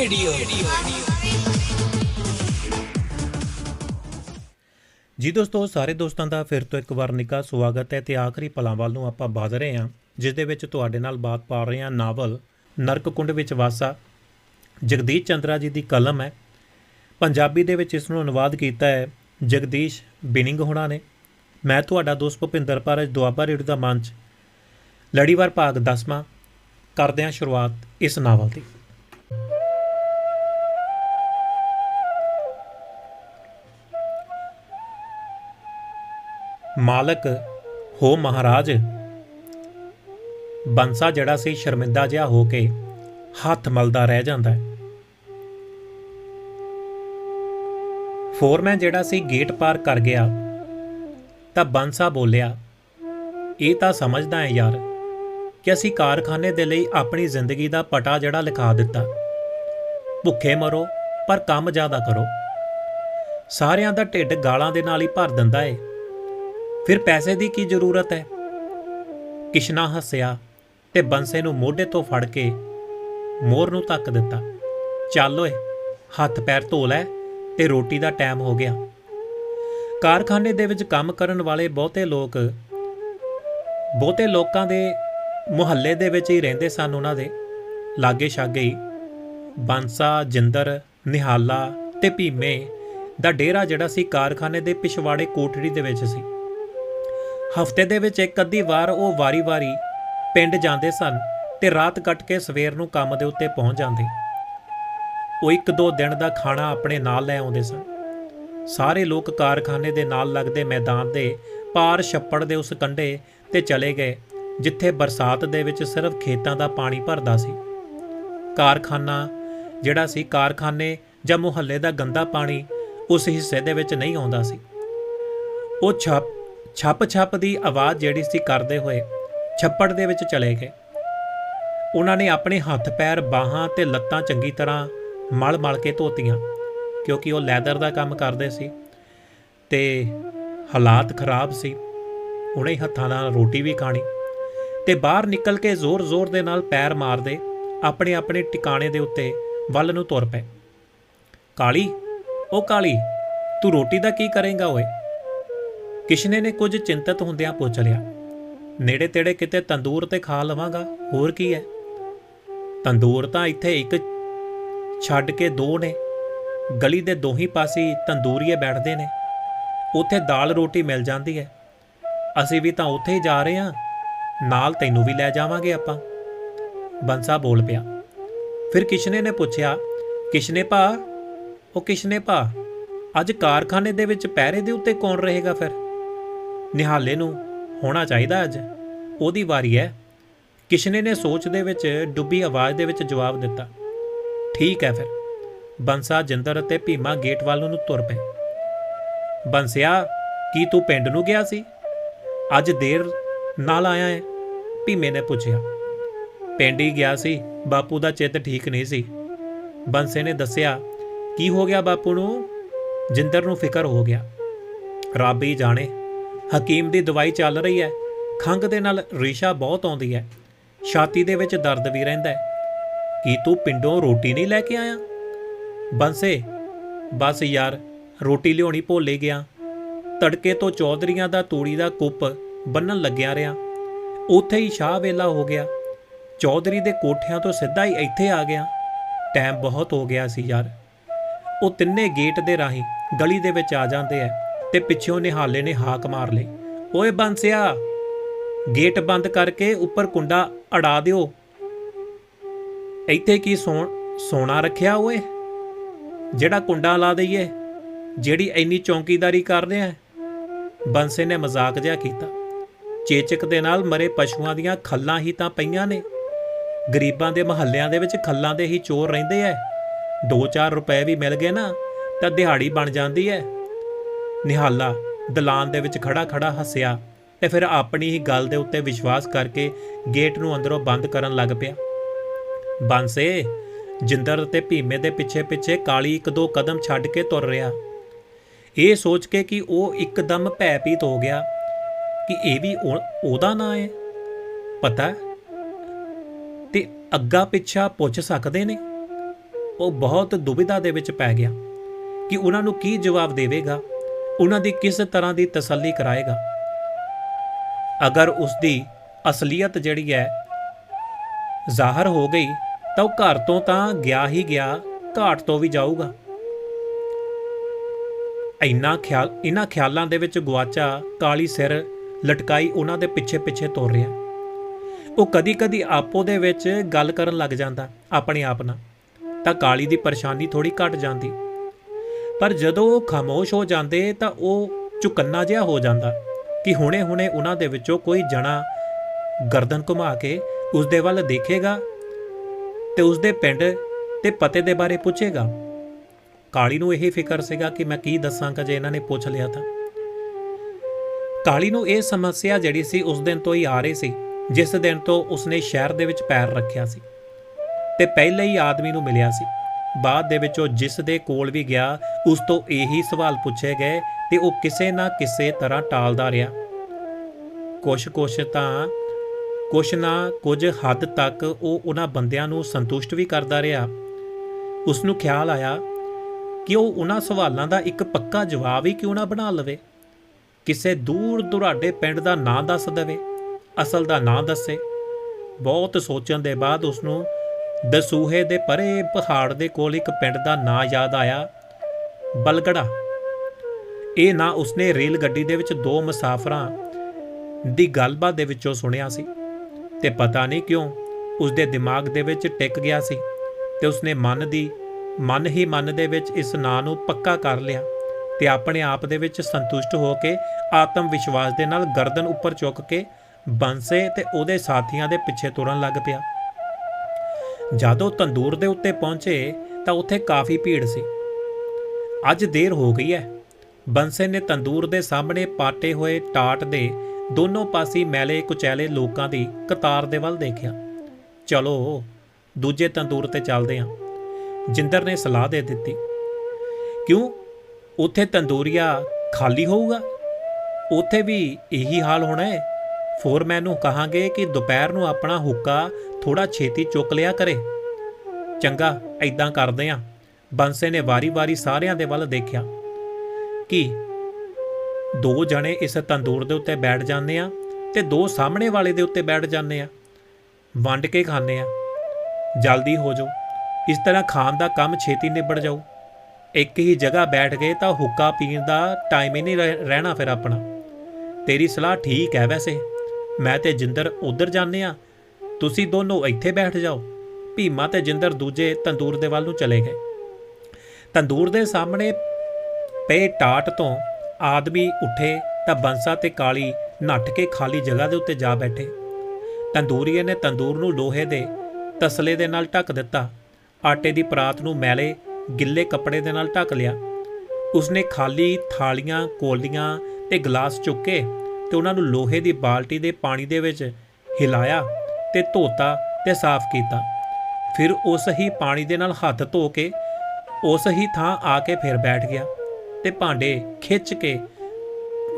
Radio. ਜੀ ਦੋਸਤੋ, ਸਾਰੇ ਦੋਸਤਾਂ ਦਾ ਫਿਰ ਤੋਂ ਇੱਕ ਵਾਰ ਨਿੱਘਾ ਸਵਾਗਤ ਹੈ ਤੇ ਆਖਰੀ ਪਲਾਂ ਵੱਲ ਨੂੰ ਆਪਾਂ ਵਧ ਰਹੇ ਹਾਂ, ਜਿਸ ਦੇ ਵਿੱਚ ਤੁਹਾਡੇ ਨਾਲ ਬਾਤ ਪਾ ਰਹੇ ਹਾਂ ਨਾਵਲ ਨਰਕ ਕੁੰਡ ਵਿੱਚ ਵਾਸਾ। ਜਗਦੀਸ਼ ਚੰਦਰਾ ਜੀ ਦੀ ਕਲਮ ਹੈ। ਪੰਜਾਬੀ ਦੇ ਵਿੱਚ ਇਸ ਨੂੰ ਅਨੁਵਾਦ ਕੀਤਾ ਹੈ ਜਗਦੀਸ਼ ਬਿਨਿੰਗ ਹੋਣਾ ਨੇ। ਮੈਂ ਤੁਹਾਡਾ ਦੋਸਤ ਭੁਪਿੰਦਰ ਪਾਰਜ ਦੁਆਬਾ ਰੇਡੀਓ ਦਾ ਮੰਚ। ਲੜੀਵਾਰ ਭਾਗ 10ਵਾਂ ਕਰਦੇ ਹਾਂ ਸ਼ੁਰੂਆਤ ਇਸ ਨਾਵਲ ਦੀ। ਮਾਲਕ, ਹੋ ਮਹਾਰਾਜ। ਬੰਸਾ ਜਿਹੜਾ ਸੀ ਸ਼ਰਮਿੰਦਾ ਜਿਹਾ ਹੋ ਕੇ ਹੱਥ ਮਲਦਾ ਰਹਿ ਜਾਂਦਾ ਹੈ। ਫੋਰਮੈਨ ਜਿਹੜਾ ਸੀ ਗੇਟ ਪਾਰ ਕਰ ਗਿਆ, ਤਾਂ ਬੰਸਾ ਬੋਲਿਆ, ਇਹ ਤਾਂ ਸਮਝਦਾ ਹੈ ਯਾਰ ਕਿ ਅਸੀਂ ਕਾਰਖਾਨੇ ਦੇ ਲਈ ਆਪਣੀ ਜ਼ਿੰਦਗੀ ਦਾ ਪਟਾ ਜਿਹੜਾ ਲਿਖਾ ਦਿੱਤਾ। ਭੁੱਖੇ ਮਰੋ, ਪਰ ਕੰਮ ਜ਼ਿਆਦਾ ਕਰੋ। ਸਾਰਿਆਂ ਦਾ ਢਿੱਡ ਗਾਲਾਂ ਦੇ ਨਾਲ ਹੀ ਭਰ ਦਿੰਦਾ ਏ। ਫਿਰ ਪੈਸੇ ਦੀ ਕੀ ਜ਼ਰੂਰਤ ਹੈ? ਕਿਸ਼ਨਾ ਹੱਸਿਆ ਤੇ ਬੰਸੇ ਨੂੰ ਮੋਢੇ ਤੋਂ ਫੜ ਕੇ ਮੋਰ ਨੂੰ ਧੱਕ ਦਿੱਤਾ। ਚੱਲ ਓਏ, ਹੱਥ ਪੈਰ ਧੋ ਲੈ ਤੇ ਰੋਟੀ ਦਾ ਟਾਈਮ ਹੋ ਗਿਆ। ਕਾਰਖਾਨੇ ਦੇ ਵਿੱਚ ਕੰਮ ਕਰਨ ਵਾਲੇ ਬਹੁਤੇ ਲੋਕ, ਬਹੁਤੇ ਲੋਕਾਂ ਦੇ ਮੁਹੱਲੇ ਦੇ ਵਿੱਚ ਹੀ ਰਹਿੰਦੇ ਸਨ ਉਹਨਾਂ ਦੇ। ਲਾਗੇ ਛਾਗੇ ਹੀ ਬੰਸਾ, ਜਿੰਦਰ, ਨਿਹਾਲਾ ਤੇ ਭੀਮੇ ਦਾ ਡੇਰਾ ਜਿਹੜਾ ਸੀ ਕਾਰਖਾਨੇ ਦੇ ਪਿਛਵਾੜੇ ਕੋਠੜੀ ਦੇ ਵਿੱਚ ਸੀ। ਹਫ਼ਤੇ ਦੇ ਵਿੱਚ ਇੱਕ ਅੱਧੀ ਵਾਰ ਉਹ ਵਾਰੀ-ਵਾਰੀ ਪਿੰਡ ਜਾਂਦੇ ਸਨ ਤੇ ਰਾਤ ਕੱਟ ਕੇ ਸਵੇਰ ਨੂੰ ਕੰਮ ਦੇ ਉੱਤੇ ਪਹੁੰਚ ਜਾਂਦੇ। ਉਹ ਇੱਕ ਦੋ ਦਿਨ ਦਾ ਖਾਣਾ ਆਪਣੇ ਨਾਲ ਲੈ ਆਉਂਦੇ ਸਨ। ਸਾਰੇ ਲੋਕ ਕਾਰਖਾਨੇ ਦੇ ਨਾਲ ਲੱਗਦੇ ਮੈਦਾਨ ਦੇ ਪਾਰ ਛੱਪੜ ਦੇ ਉਸ ਕੰਢੇ ਤੇ ਚਲੇ ਗਏ, ਜਿੱਥੇ ਬਰਸਾਤ ਦੇ ਵਿੱਚ ਸਿਰਫ ਖੇਤਾਂ ਦਾ ਪਾਣੀ ਭਰਦਾ ਸੀ। ਕਾਰਖਾਨਾ ਜਿਹੜਾ ਸੀ, ਕਾਰਖਾਨੇ ਜਾਂ ਮੁਹੱਲੇ ਦਾ ਗੰਦਾ ਪਾਣੀ ਉਸ ਹਿੱਸੇ ਦੇ ਵਿੱਚ ਨਹੀਂ ਆਉਂਦਾ ਸੀ। ਉਹ ਛੱਪ ਛੱਪ ਛੱਪ ਦੀ ਆਵਾਜ਼ ਜਿਹੜੀ ਸੀ ਕਰਦੇ ਹੋਏ ਛੱਪੜ ਦੇ ਵਿੱਚ ਚਲੇ ਗਏ। ਉਹਨਾਂ ਨੇ ਆਪਣੇ ਹੱਥ ਪੈਰ ਬਾਹਾਂ ਤੇ ਲੱਤਾਂ ਚੰਗੀ ਤਰ੍ਹਾਂ ਮਲ ਮਲ ਕੇ ਧੋਤੀਆਂ, ਕਿਉਂਕਿ ਉਹ ਲੈਦਰ ਦਾ ਕੰਮ ਕਰਦੇ ਸੀ ਤੇ ਹਾਲਾਤ ਖਰਾਬ ਸੀ। ਉਹਨੇ ਹੱਥਾਂ ਨਾਲ ਰੋਟੀ ਵੀ ਖਾਣੀ ਤੇ ਬਾਹਰ ਨਿਕਲ ਕੇ ਜ਼ੋਰ-ਜ਼ੋਰ ਦੇ ਨਾਲ ਪੈਰ ਮਾਰਦੇ ਆਪਣੇ ਆਪਣੇ ਟਿਕਾਣੇ ਦੇ ਉੱਤੇ ਵੱਲ ਨੂੰ ਤੁਰ ਪਏ। ਕਾਲੀ, ਉਹ ਕਾਲੀ, ਤੂੰ ਰੋਟੀ ਦਾ ਕੀ ਕਰੇਂਗਾ ਓਏ? ਕਿਸ਼ਨੇ ਨੇ ਕੁਝ ਚਿੰਤਤ ਹੁੰਦਿਆਂ ਪੁੱਛ ਲਿਆ, ਨੇੜੇ ਤੇੜੇ ਕਿਤੇ ਤੰਦੂਰ ਤੇ ਖਾ ਲਵਾਂਗਾ, ਹੋਰ ਕੀ ਹੈ? ਤੰਦੂਰ ਤਾਂ ਇੱਥੇ ਇੱਕ ਛੱਡ ਕੇ ਦੋ ਨੇ, ਗਲੀ ਦੇ ਦੋਹੀ ਪਾਸੇ ਤੰਦੂਰੀਏ ਬੈਠਦੇ ਨੇ, ਉੱਥੇ ਦਾਲ ਰੋਟੀ ਮਿਲ ਜਾਂਦੀ ਹੈ, ਅਸੀਂ ਵੀ ਤਾਂ ਉੱਥੇ ਹੀ ਜਾ ਰਹੇ ਹਾਂ, ਨਾਲ ਤੈਨੂੰ ਵੀ ਲੈ ਜਾਵਾਂਗੇ ਆਪਾਂ। ਬੰਸਾ ਬੋਲ ਪਿਆ। ਫਿਰ ਕਿਸ਼ਨੇ ਨੇ ਪੁੱਛਿਆ, ਕਿਸ਼ਨੇ ਭਾ, ਉਹ ਕਿਸ਼ਨੇ ਭਾ, ਅੱਜ ਕਾਰਖਾਨੇ ਦੇ ਵਿੱਚ ਪਹਿਰੇ ਦੇ ਉੱਤੇ ਕੌਣ ਰਹੇਗਾ ਫਿਰ? ਨਿਹਾਲੇ ਨੂੰ ਹੋਣਾ ਚਾਹੀਦਾ ਅੱਜ। ਉਹਦੀ ਵਾਰੀ ਹੈ ਕਿਸ਼ਨੇ ਨੇ ਸੋਚ ਦੇ ਵਿੱਚ ਡੁੱਬੀ ਆਵਾਜ਼ ਦੇ ਵਿੱਚ ਜਵਾਬ ਦਿੱਤਾ। ਠੀਕ ਹੈ ਫਿਰ। ਬੰਸਾ, ਜਿੰਦਰ ਅਤੇ ਭੀਮਾ ਗੇਟ ਵੱਲ ਨੂੰ ਤੁਰ ਪਏ। ਬੰਸਿਆ, ਕੀ ਤੂੰ ਪਿੰਡ ਨੂੰ ਗਿਆ ਸੀ? ਅੱਜ ਦੇਰ ਨਾਲ ਆਇਆ ਹੈ ਭੀਮੇ ਨੇ ਪੁੱਛਿਆ। ਪਿੰਡ ਹੀ ਗਿਆ ਸੀ, ਬਾਪੂ ਦਾ ਚਿੱਤ ਠੀਕ ਨਹੀਂ ਸੀ। ਬੰਸੇ ਨੇ ਦੱਸਿਆ, ਕੀ ਹੋ ਗਿਆ ਬਾਪੂ ਨੂੰ? ਜਿੰਦਰ ਨੂੰ ਫਿਕਰ ਹੋ ਗਿਆ। ਰੱਬ ਹੀ ਜਾਣੇ। ਹਕੀਮ ਦੀ ਦਵਾਈ ਚੱਲ ਰਹੀ ਹੈ। ਖੰਗ ਦੇ ਨਾਲ ਰੇਸ਼ਾ ਬਹੁਤ ਆਉਂਦੀ ਹੈ। ਛਾਤੀ ਦੇ ਵਿੱਚ ਦਰਦ ਵੀ ਰਹਿੰਦਾ ਹੈ। ਕੀ ਤੂੰ ਪਿੰਡੋਂ ਰੋਟੀ ਨਹੀਂ ਲੈ ਕੇ ਆਇਆ? ਬੰਸੇ, ਬਸ ਯਾਰ, ਰੋਟੀ ਲਿਆਉਣੀ ਭੁੱਲ ਗਿਆ। ਤੜਕੇ ਤੋਂ ਚੌਧਰੀਆਂ ਦਾ ਤੂੜੀ ਦਾ ਕੁੱਪ ਬੰਨਣ ਲੱਗਿਆ ਰਿਆ ਉੱਥੇ ਹੀ ਸ਼ਾਹ ਵੇਲਾ ਹੋ ਗਿਆ। ਚੌਧਰੀ ਦੇ ਕੋਠਿਆਂ ਤੋਂ ਸਿੱਧਾ ਹੀ ਇੱਥੇ ਆ ਗਿਆ। ਟਾਈਮ ਬਹੁਤ ਹੋ ਗਿਆ ਸੀ ਯਾਰ। ਉਹ ਤਿੰਨੇ ਗੇਟ ਦੇ ਰਾਹੀਂ ਗਲੀ ਦੇ ਵਿੱਚ ਆ ਜਾਂਦੇ ਐ ਤੇ ਪਿੱਛੋਂ ਨਿਹਾਲੇ ਨੇ ਹਾਕ ਮਾਰ ਲਈ। ਓਏ ਬੰਸਿਆ, ਗੇਟ ਬੰਦ ਕਰਕੇ ਉੱਪਰ ਕੁੰਡਾ ਅੜਾ ਦਿਓ। ਇੱਥੇ ਕੀ ਸੋਣ ਸੋਨਾ ਰੱਖਿਆ ਓਏ? ਜਿਹੜਾ ਕੁੰਡਾ ਲਾ ਦਈਏ, ਜਿਹੜੀ ਇੰਨੀ ਚੌਂਕੀਦਾਰੀ ਕਰ ਰਿਹਾ ਬੰਸੇ ਨੇ ਮਜ਼ਾਕ ਜਿਹਾ ਕੀਤਾ। ਚੇਚਕ ਦੇ ਨਾਲ ਮਰੇ ਪਸ਼ੂਆਂ ਦੀਆਂ ਖੱਲਾਂ ਹੀ ਤਾਂ ਪਈਆਂ ਨੇ। ਗਰੀਬਾਂ ਦੇ ਮਹੱਲਿਆਂ ਦੇ ਵਿੱਚ ਖੱਲਾਂ ਦੇ ਹੀ ਚੋਰ ਰਹਿੰਦੇ ਐ। 2-4 ਰੁਪਏ ਵੀ ਮਿਲ ਗਏ ਨਾ, ਤਾਂ ਦਿਹਾੜੀ ਬਣ ਜਾਂਦੀ ਐ। ਨਿਹਾਲਾ ਦਲਾਨ ਦੇ ਵਿੱਚ ਖੜਾ ਖੜਾ ਹੱਸਿਆ ਤੇ ਫਿਰ ਆਪਣੀ ਹੀ ਗੱਲ ਦੇ ਉੱਤੇ ਵਿਸ਼ਵਾਸ ਕਰਕੇ ਗੇਟ ਨੂੰ ਅੰਦਰੋਂ ਬੰਦ ਕਰਨ ਲੱਗ ਪਿਆ। ਬਾਂਸੇ, ਜਿੰਦਰ ਤੇ ਭੀਮੇ ਦੇ ਪਿੱਛੇ ਪਿੱਛੇ ਕਾਲੀ ਇੱਕ ਦੋ ਕਦਮ ਛੱਡ ਕੇ ਤੁਰ ਰਿਹਾ। ਇਹ ਸੋਚ ਕੇ ਕਿ ਉਹ ਇੱਕਦਮ ਭੈਪੀਤ ਹੋ ਗਿਆ ਕਿ ਇਹ ਵੀ ਉਹ- ਉਹਦਾ ਨਾਂ ਹੈ। ਪਤਾ ਹੈ? ਤੇ ਅੱਗਾ ਪਿੱਛਾ ਪੁੱਛ ਸਕਦੇ ਨੇ? ਉਹ ਬਹੁਤ ਦੁਬਿਧਾ ਦੇ ਵਿੱਚ ਪੈ ਗਿਆ ਕਿ ਉਹਨਾਂ ਨੂੰ ਕੀ ਜਵਾਬ ਦੇਵੇਗਾ? ਉਹਨਾਂ ਦੀ ਕਿਸ ਤਰ੍ਹਾਂ ਦੀ ਤਸੱਲੀ ਕਰਾਏਗਾ? ਅਗਰ ਉਸ ਦੀ ਅਸਲੀਅਤ ਜਿਹੜੀ ਹੈ ਜ਼ਾਹਰ ਹੋ ਗਈ, ਤਾਂ ਉਹ ਘਰ ਤੋਂ ਤਾਂ ਗਿਆ ਹੀ ਗਿਆ, ਘਾਟ ਤੋਂ ਵੀ ਜਾਊਗਾ। ਇੰਨਾ ਖਿਆਲ ਇਹਨਾਂ ਖਿਆਲਾਂ ਦੇ ਵਿੱਚ ਗਵਾਚਾ ਕਾਲੀ ਸਿਰ ਲਟਕਾਈ ਉਹਨਾਂ ਦੇ ਪਿੱਛੇ ਪਿੱਛੇ ਤੁਰ ਰਿਹਾ। ਉਹ ਕਦੀ-ਕਦੀ ਆਪੋ ਦੇ ਵਿੱਚ ਗੱਲ ਕਰਨ ਲੱਗ ਜਾਂਦਾ, ਆਪਣੇ ਆਪ ਨਾਲ। ਤਾਂ ਕਾਲੀ ਦੀ ਪਰੇਸ਼ਾਨੀ ਥੋੜੀ ਘਟ ਜਾਂਦੀ। ਪਰ ਜਦੋਂ ਉਹ ਖਾਮੋਸ਼ ਹੋ ਜਾਂਦੇ ਤਾਂ ਉਹ ਚੁਕੰਨਾ ਜਿਹਾ ਹੋ ਜਾਂਦਾ ਕਿ ਹੁਣੇ-ਹੁਣੇ ਉਹਨਾਂ ਦੇ ਵਿੱਚੋਂ ਕੋਈ ਜਣਾ ਗਰਦਨ ਘੁਮਾ ਕੇ ਉਸ ਦੇ ਵੱਲ ਦੇਖੇਗਾ ਤੇ ਉਸ ਦੇ ਪਿੰਡ ਤੇ ਪਤੇ ਦੇ ਬਾਰੇ ਪੁੱਛੇਗਾ। ਕਾਲੀ ਨੂੰ ਇਹ ਫਿਕਰ ਸੀਗਾ ਕਿ ਮੈਂ ਕੀ ਦੱਸਾਂਗਾ ਜੇ ਇਹਨਾਂ ਨੇ ਪੁੱਛ ਲਿਆ ਤਾਂ। ਕਾਲੀ ਨੂੰ ਇਹ ਸਮੱਸਿਆ ਜਿਹੜੀ ਸੀ ਉਸ ਦਿਨ ਤੋਂ ਹੀ ਆ ਰਹੀ ਸੀ, ਜਿਸ ਦਿਨ ਤੋਂ ਉਸਨੇ ਸ਼ਹਿਰ ਦੇ ਵਿੱਚ ਪੈਰ ਰੱਖਿਆ ਸੀ ਤੇ ਪਹਿਲੇ ਹੀ ਆਦਮੀ ਨੂੰ ਮਿਲਿਆ ਸੀ। ਬਾਅਦ ਦੇ ਵਿੱਚ ਉਹ ਜਿਸ ਦੇ ਕੋਲ ਵੀ ਗਿਆ, ਉਸ ਤੋਂ ਇਹੀ ਸਵਾਲ ਪੁੱਛੇ ਗਏ ਤੇ ਉਹ ਕਿਸੇ ਨਾ ਕਿਸੇ ਤਰ੍ਹਾਂ ਟਾਲਦਾ ਰਿਹਾ। ਕੁਛ ਕੁਛ ਤਾਂ, ਕੁਛ ਨਾ ਕੁਝ ਹੱਦ ਤੱਕ ਉਹ ਉਹਨਾਂ ਬੰਦਿਆਂ ਨੂੰ ਸੰਤੁਸ਼ਟ ਵੀ ਕਰਦਾ ਰਿਹਾ। ਉਸ ਨੂੰ ਖਿਆਲ ਆਇਆ ਕਿ ਉਹ ਉਹਨਾਂ ਸਵਾਲਾਂ ਦਾ ਇੱਕ ਪੱਕਾ ਜਵਾਬ ਹੀ ਕਿਉਂ ਨਾ ਬਣਾ ਲਵੇ। ਕਿਸੇ ਦੂਰ ਦੁਰਾਡੇ ਪਿੰਡ ਦਾ ਨਾਂ ਦੱਸ ਦੇਵੇ, ਅਸਲ ਦਾ ਨਾਂ ਦੱਸੇ। ਬਹੁਤ ਸੋਚਣ ਦੇ ਬਾਅਦ ਉਸ ਨੂੰ ਦਸੂਹੇ ਦੇ ਪਰੇ ਪਹਾੜ ਦੇ ਕੋਲ ਇੱਕ ਪਿੰਡ ਦਾ ਨਾਂ ਯਾਦ ਆਇਆ, ਬਲਗੜਾ। ਇਹ ਨਾਂ ਉਸਨੇ ਰੇਲ ਗੱਡੀ ਦੇ ਵਿੱਚ ਦੋ ਮੁਸਾਫਰਾਂ ਦੀ ਗੱਲਬਾਤ ਦੇ ਵਿੱਚੋਂ ਸੁਣਿਆ ਸੀ ਤੇ ਪਤਾ ਨਹੀਂ ਕਿਉਂ ਉਸਦੇ ਦਿਮਾਗ ਦੇ ਵਿੱਚ ਟਿਕ ਗਿਆ ਸੀ ਤੇ ਉਸਨੇ ਮਨ ਦੀ, ਮਨ ਹੀ ਮਨ ਦੇ ਵਿੱਚ ਇਸ ਨਾਂ ਨੂੰ ਪੱਕਾ ਕਰ ਲਿਆ ਤੇ ਆਪਣੇ ਆਪ ਦੇ ਵਿੱਚ ਸੰਤੁਸ਼ਟ ਹੋ ਕੇ ਆਤਮ ਵਿਸ਼ਵਾਸ ਦੇ ਨਾਲ ਗਰਦਨ ਉੱਪਰ ਚੁੱਕ ਕੇ ਬੰਸੇ ਤੇ ਉਹਦੇ ਸਾਥੀਆਂ ਦੇ ਪਿੱਛੇ ਤੁਰਨ ਲੱਗ ਪਿਆ। ਜਦੋਂ ਤੰਦੂਰ ਦੇ ਉੱਤੇ ਪਹੁੰਚੇ ਤਾਂ ਉੱਥੇ ਕਾਫੀ ਭੀੜ ਸੀ। ਅੱਜ ਦੇਰ ਹੋ ਗਈ ਹੈ। ਬੰਸੇ ਨੇ ਤੰਦੂਰ ਦੇ ਸਾਹਮਣੇ ਪਾਟੇ ਹੋਏ ਟਾਟ ਦੇ ਦੋਨੋਂ ਪਾਸੇ ਮੈਲੇ ਕੁਚੈਲੇ ਲੋਕਾਂ ਦੀ ਕਤਾਰ ਦੇ ਵੱਲ ਦੇਖਿਆ। ਚਲੋ, ਦੂਜੇ ਤੰਦੂਰ ਤੇ ਚੱਲਦੇ ਹਾਂ। ਜਿੰਦਰ ਨੇ ਸਲਾਹ ਦੇ ਦਿੱਤੀ। ਕਿਉਂ? ਉੱਥੇ ਤੰਦੂਰੀਆ ਖਾਲੀ ਹੋਊਗਾ? ਉੱਥੇ ਵੀ ਇਹੀ ਹਾਲ ਹੋਣਾ ਹੈ? ਫੋਰਮੈਨ ਨੂੰ ਕਹਾਂਗੇ ਕਿ ਦੁਪਹਿਰ ਨੂੰ ਆਪਣਾ ਹੁੱਕਾ ਥੋੜਾ ਛੇਤੀ ਚੁੱਕ ਲਿਆ ਕਰੇ। ਚੰਗਾ ਐਦਾਂ ਕਰਦੇ ਆਂ। ਬੰਸੇ ਨੇ ਵਾਰੀ-ਵਾਰੀ ਸਾਰਿਆਂ ਦੇ ਵੱਲ ਦੇਖਿਆ। ਕਿ, ਦੋ ਜਣੇ ਇਸ ਤੰਦੂਰ ਦੇ ਉੱਤੇ ਬੈਠ ਜਾਂਦੇ ਆ ਤੇ ਦੋ ਸਾਹਮਣੇ ਵਾਲੇ ਦੇ ਉੱਤੇ ਬੈਠ ਜਾਂਦੇ ਆ? ਵੰਡ ਕੇ ਖਾਂਦੇ ਆ। ਜਲਦੀ ਹੋ ਜਾਓ। ਇਸ ਤਰ੍ਹਾਂ ਖਾਣ ਦਾ ਕੰਮ ਛੇਤੀ ਨਿਬੜ ਜਾਊ ਇੱਕ ਹੀ ਜਗ੍ਹਾ ਬੈਠ ਗਏ ਤਾਂ ਹੁੱਕਾ ਪੀਣ ਦਾ ਟਾਈਮ ਹੀ ਨਹੀਂ ਰਹਿ- ਰਹਿਣਾ ਫਿਰ ਆਪਣਾ। ਤੇਰੀ ਸਲਾਹ ਠੀਕ ਹੈ ਵੈਸੇ। ਮੈਂ ਤੇ ਜਿੰਦਰ ਉਧਰ ਜਾਂਦੇ ਆ ਤੁਸੀਂ ਦੋਨੋਂ ਇੱਥੇ ਬੈਠ ਜਾਓ। ਭੀਮਾ ਤੇ ਜਿੰਦਰ ਦੂਜੇ ਤੰਦੂਰ ਦੇ ਵੱਲ ਨੂੰ ਚਲੇ ਗਏ। ਤੰਦੂਰ ਦੇ ਸਾਹਮਣੇ ਪਏ ਟਾਟ ਤੋਂ ਆਦਮੀ ਉੱਠੇ ਤਾਂ ਬੰਸਾ ਤੇ ਕਾਲੀ ਨੱਠ ਕੇ ਖਾਲੀ ਜਗ੍ਹਾ ਦੇ ਉੱਤੇ ਜਾ ਬੈਠੇ। ਤੰਦੂਰੀਏ ਨੇ ਤੰਦੂਰ ਨੂੰ ਲੋਹੇ ਦੇ ਤਸਲੇ ਦੇ ਨਾਲ ਢੱਕ ਦਿੱਤਾ। ਆਟੇ ਦੀ ਪਰਾਤ ਨੂੰ ਮੈਲੇ ਗਿੱਲੇ ਕੱਪੜੇ ਦੇ ਨਾਲ ਢੱਕ ਲਿਆ। ਉਸਨੇ ਖਾਲੀ ਥਾਲੀਆਂ, ਕੋਲੀਆਂ ਤੇ ਗਲਾਸ ਚੁੱਕੇ ਤੇ ਉਹਨਾਂ ਨੂੰ ਲੋਹੇ ਦੀ ਬਾਲਟੀ ਦੇ ਪਾਣੀ ਦੇ ਵਿੱਚ ਹਿਲਾਇਆ। ਤੇ ਧੋਤਾ ਤੇ ਸਾਫ਼ ਕੀਤਾ। ਫਿਰ ਉਸ ਹੀ ਪਾਣੀ ਦੇ ਨਾਲ ਹੱਥ ਧੋ ਕੇ ਉਸ ਹੀ ਥਾਂ ਆ ਕੇ ਫਿਰ ਬੈਠ ਗਿਆ ਤੇ ਭਾਂਡੇ ਖਿੱਚ ਕੇ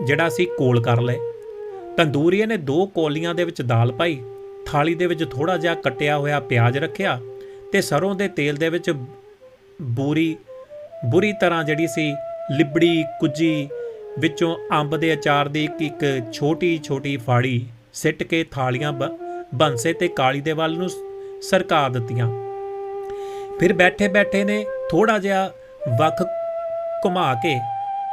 ਜਿਹੜਾ ਸੀ ਕੋਲ ਕਰ ਲਏ। ਤੰਦੂਰੀਏ ਨੇ ਦੋ ਕੋਲੀਆਂ ਦੇ ਵਿੱਚ ਦਾਲ ਪਾਈ, ਥਾਲੀ ਦੇ ਵਿੱਚ ਥੋੜਾ ਜਿਹਾ ਕੱਟਿਆ ਹੋਇਆ ਪਿਆਜ਼ ਰੱਖਿਆ ਤੇ ਸਰੋਂ ਦੇ ਤੇਲ ਦੇ ਵਿੱਚ ਬੂਰੀ, ਬੁਰੀ ਤਰ੍ਹਾਂ ਜਿਹੜੀ ਸੀ ਲਿਬੜੀ, ਕੁੱਜੀ, ਵਿੱਚੋਂ ਅੰਬ ਦੇ ਅਚਾਰ ਦੀ ਇੱਕ ਇੱਕ ਛੋਟੀ ਛੋਟੀ ਫਾੜੀ ਸਿੱਟ ਕੇ ਥਾਲੀਆਂ ਬ- ਬੰਸੇ ਤੇ ਕਾਲੀ ਦੇ ਵੱਲ ਨੂੰ ਸਰਕਾ ਦਿੱਤੀਆਂ। ਫਿਰ ਬੈਠੇ ਬੈਠੇ ਨੇ ਥੋੜਾ ਜਿਹਾ ਵੱਖ ਘੁਮਾ ਕੇ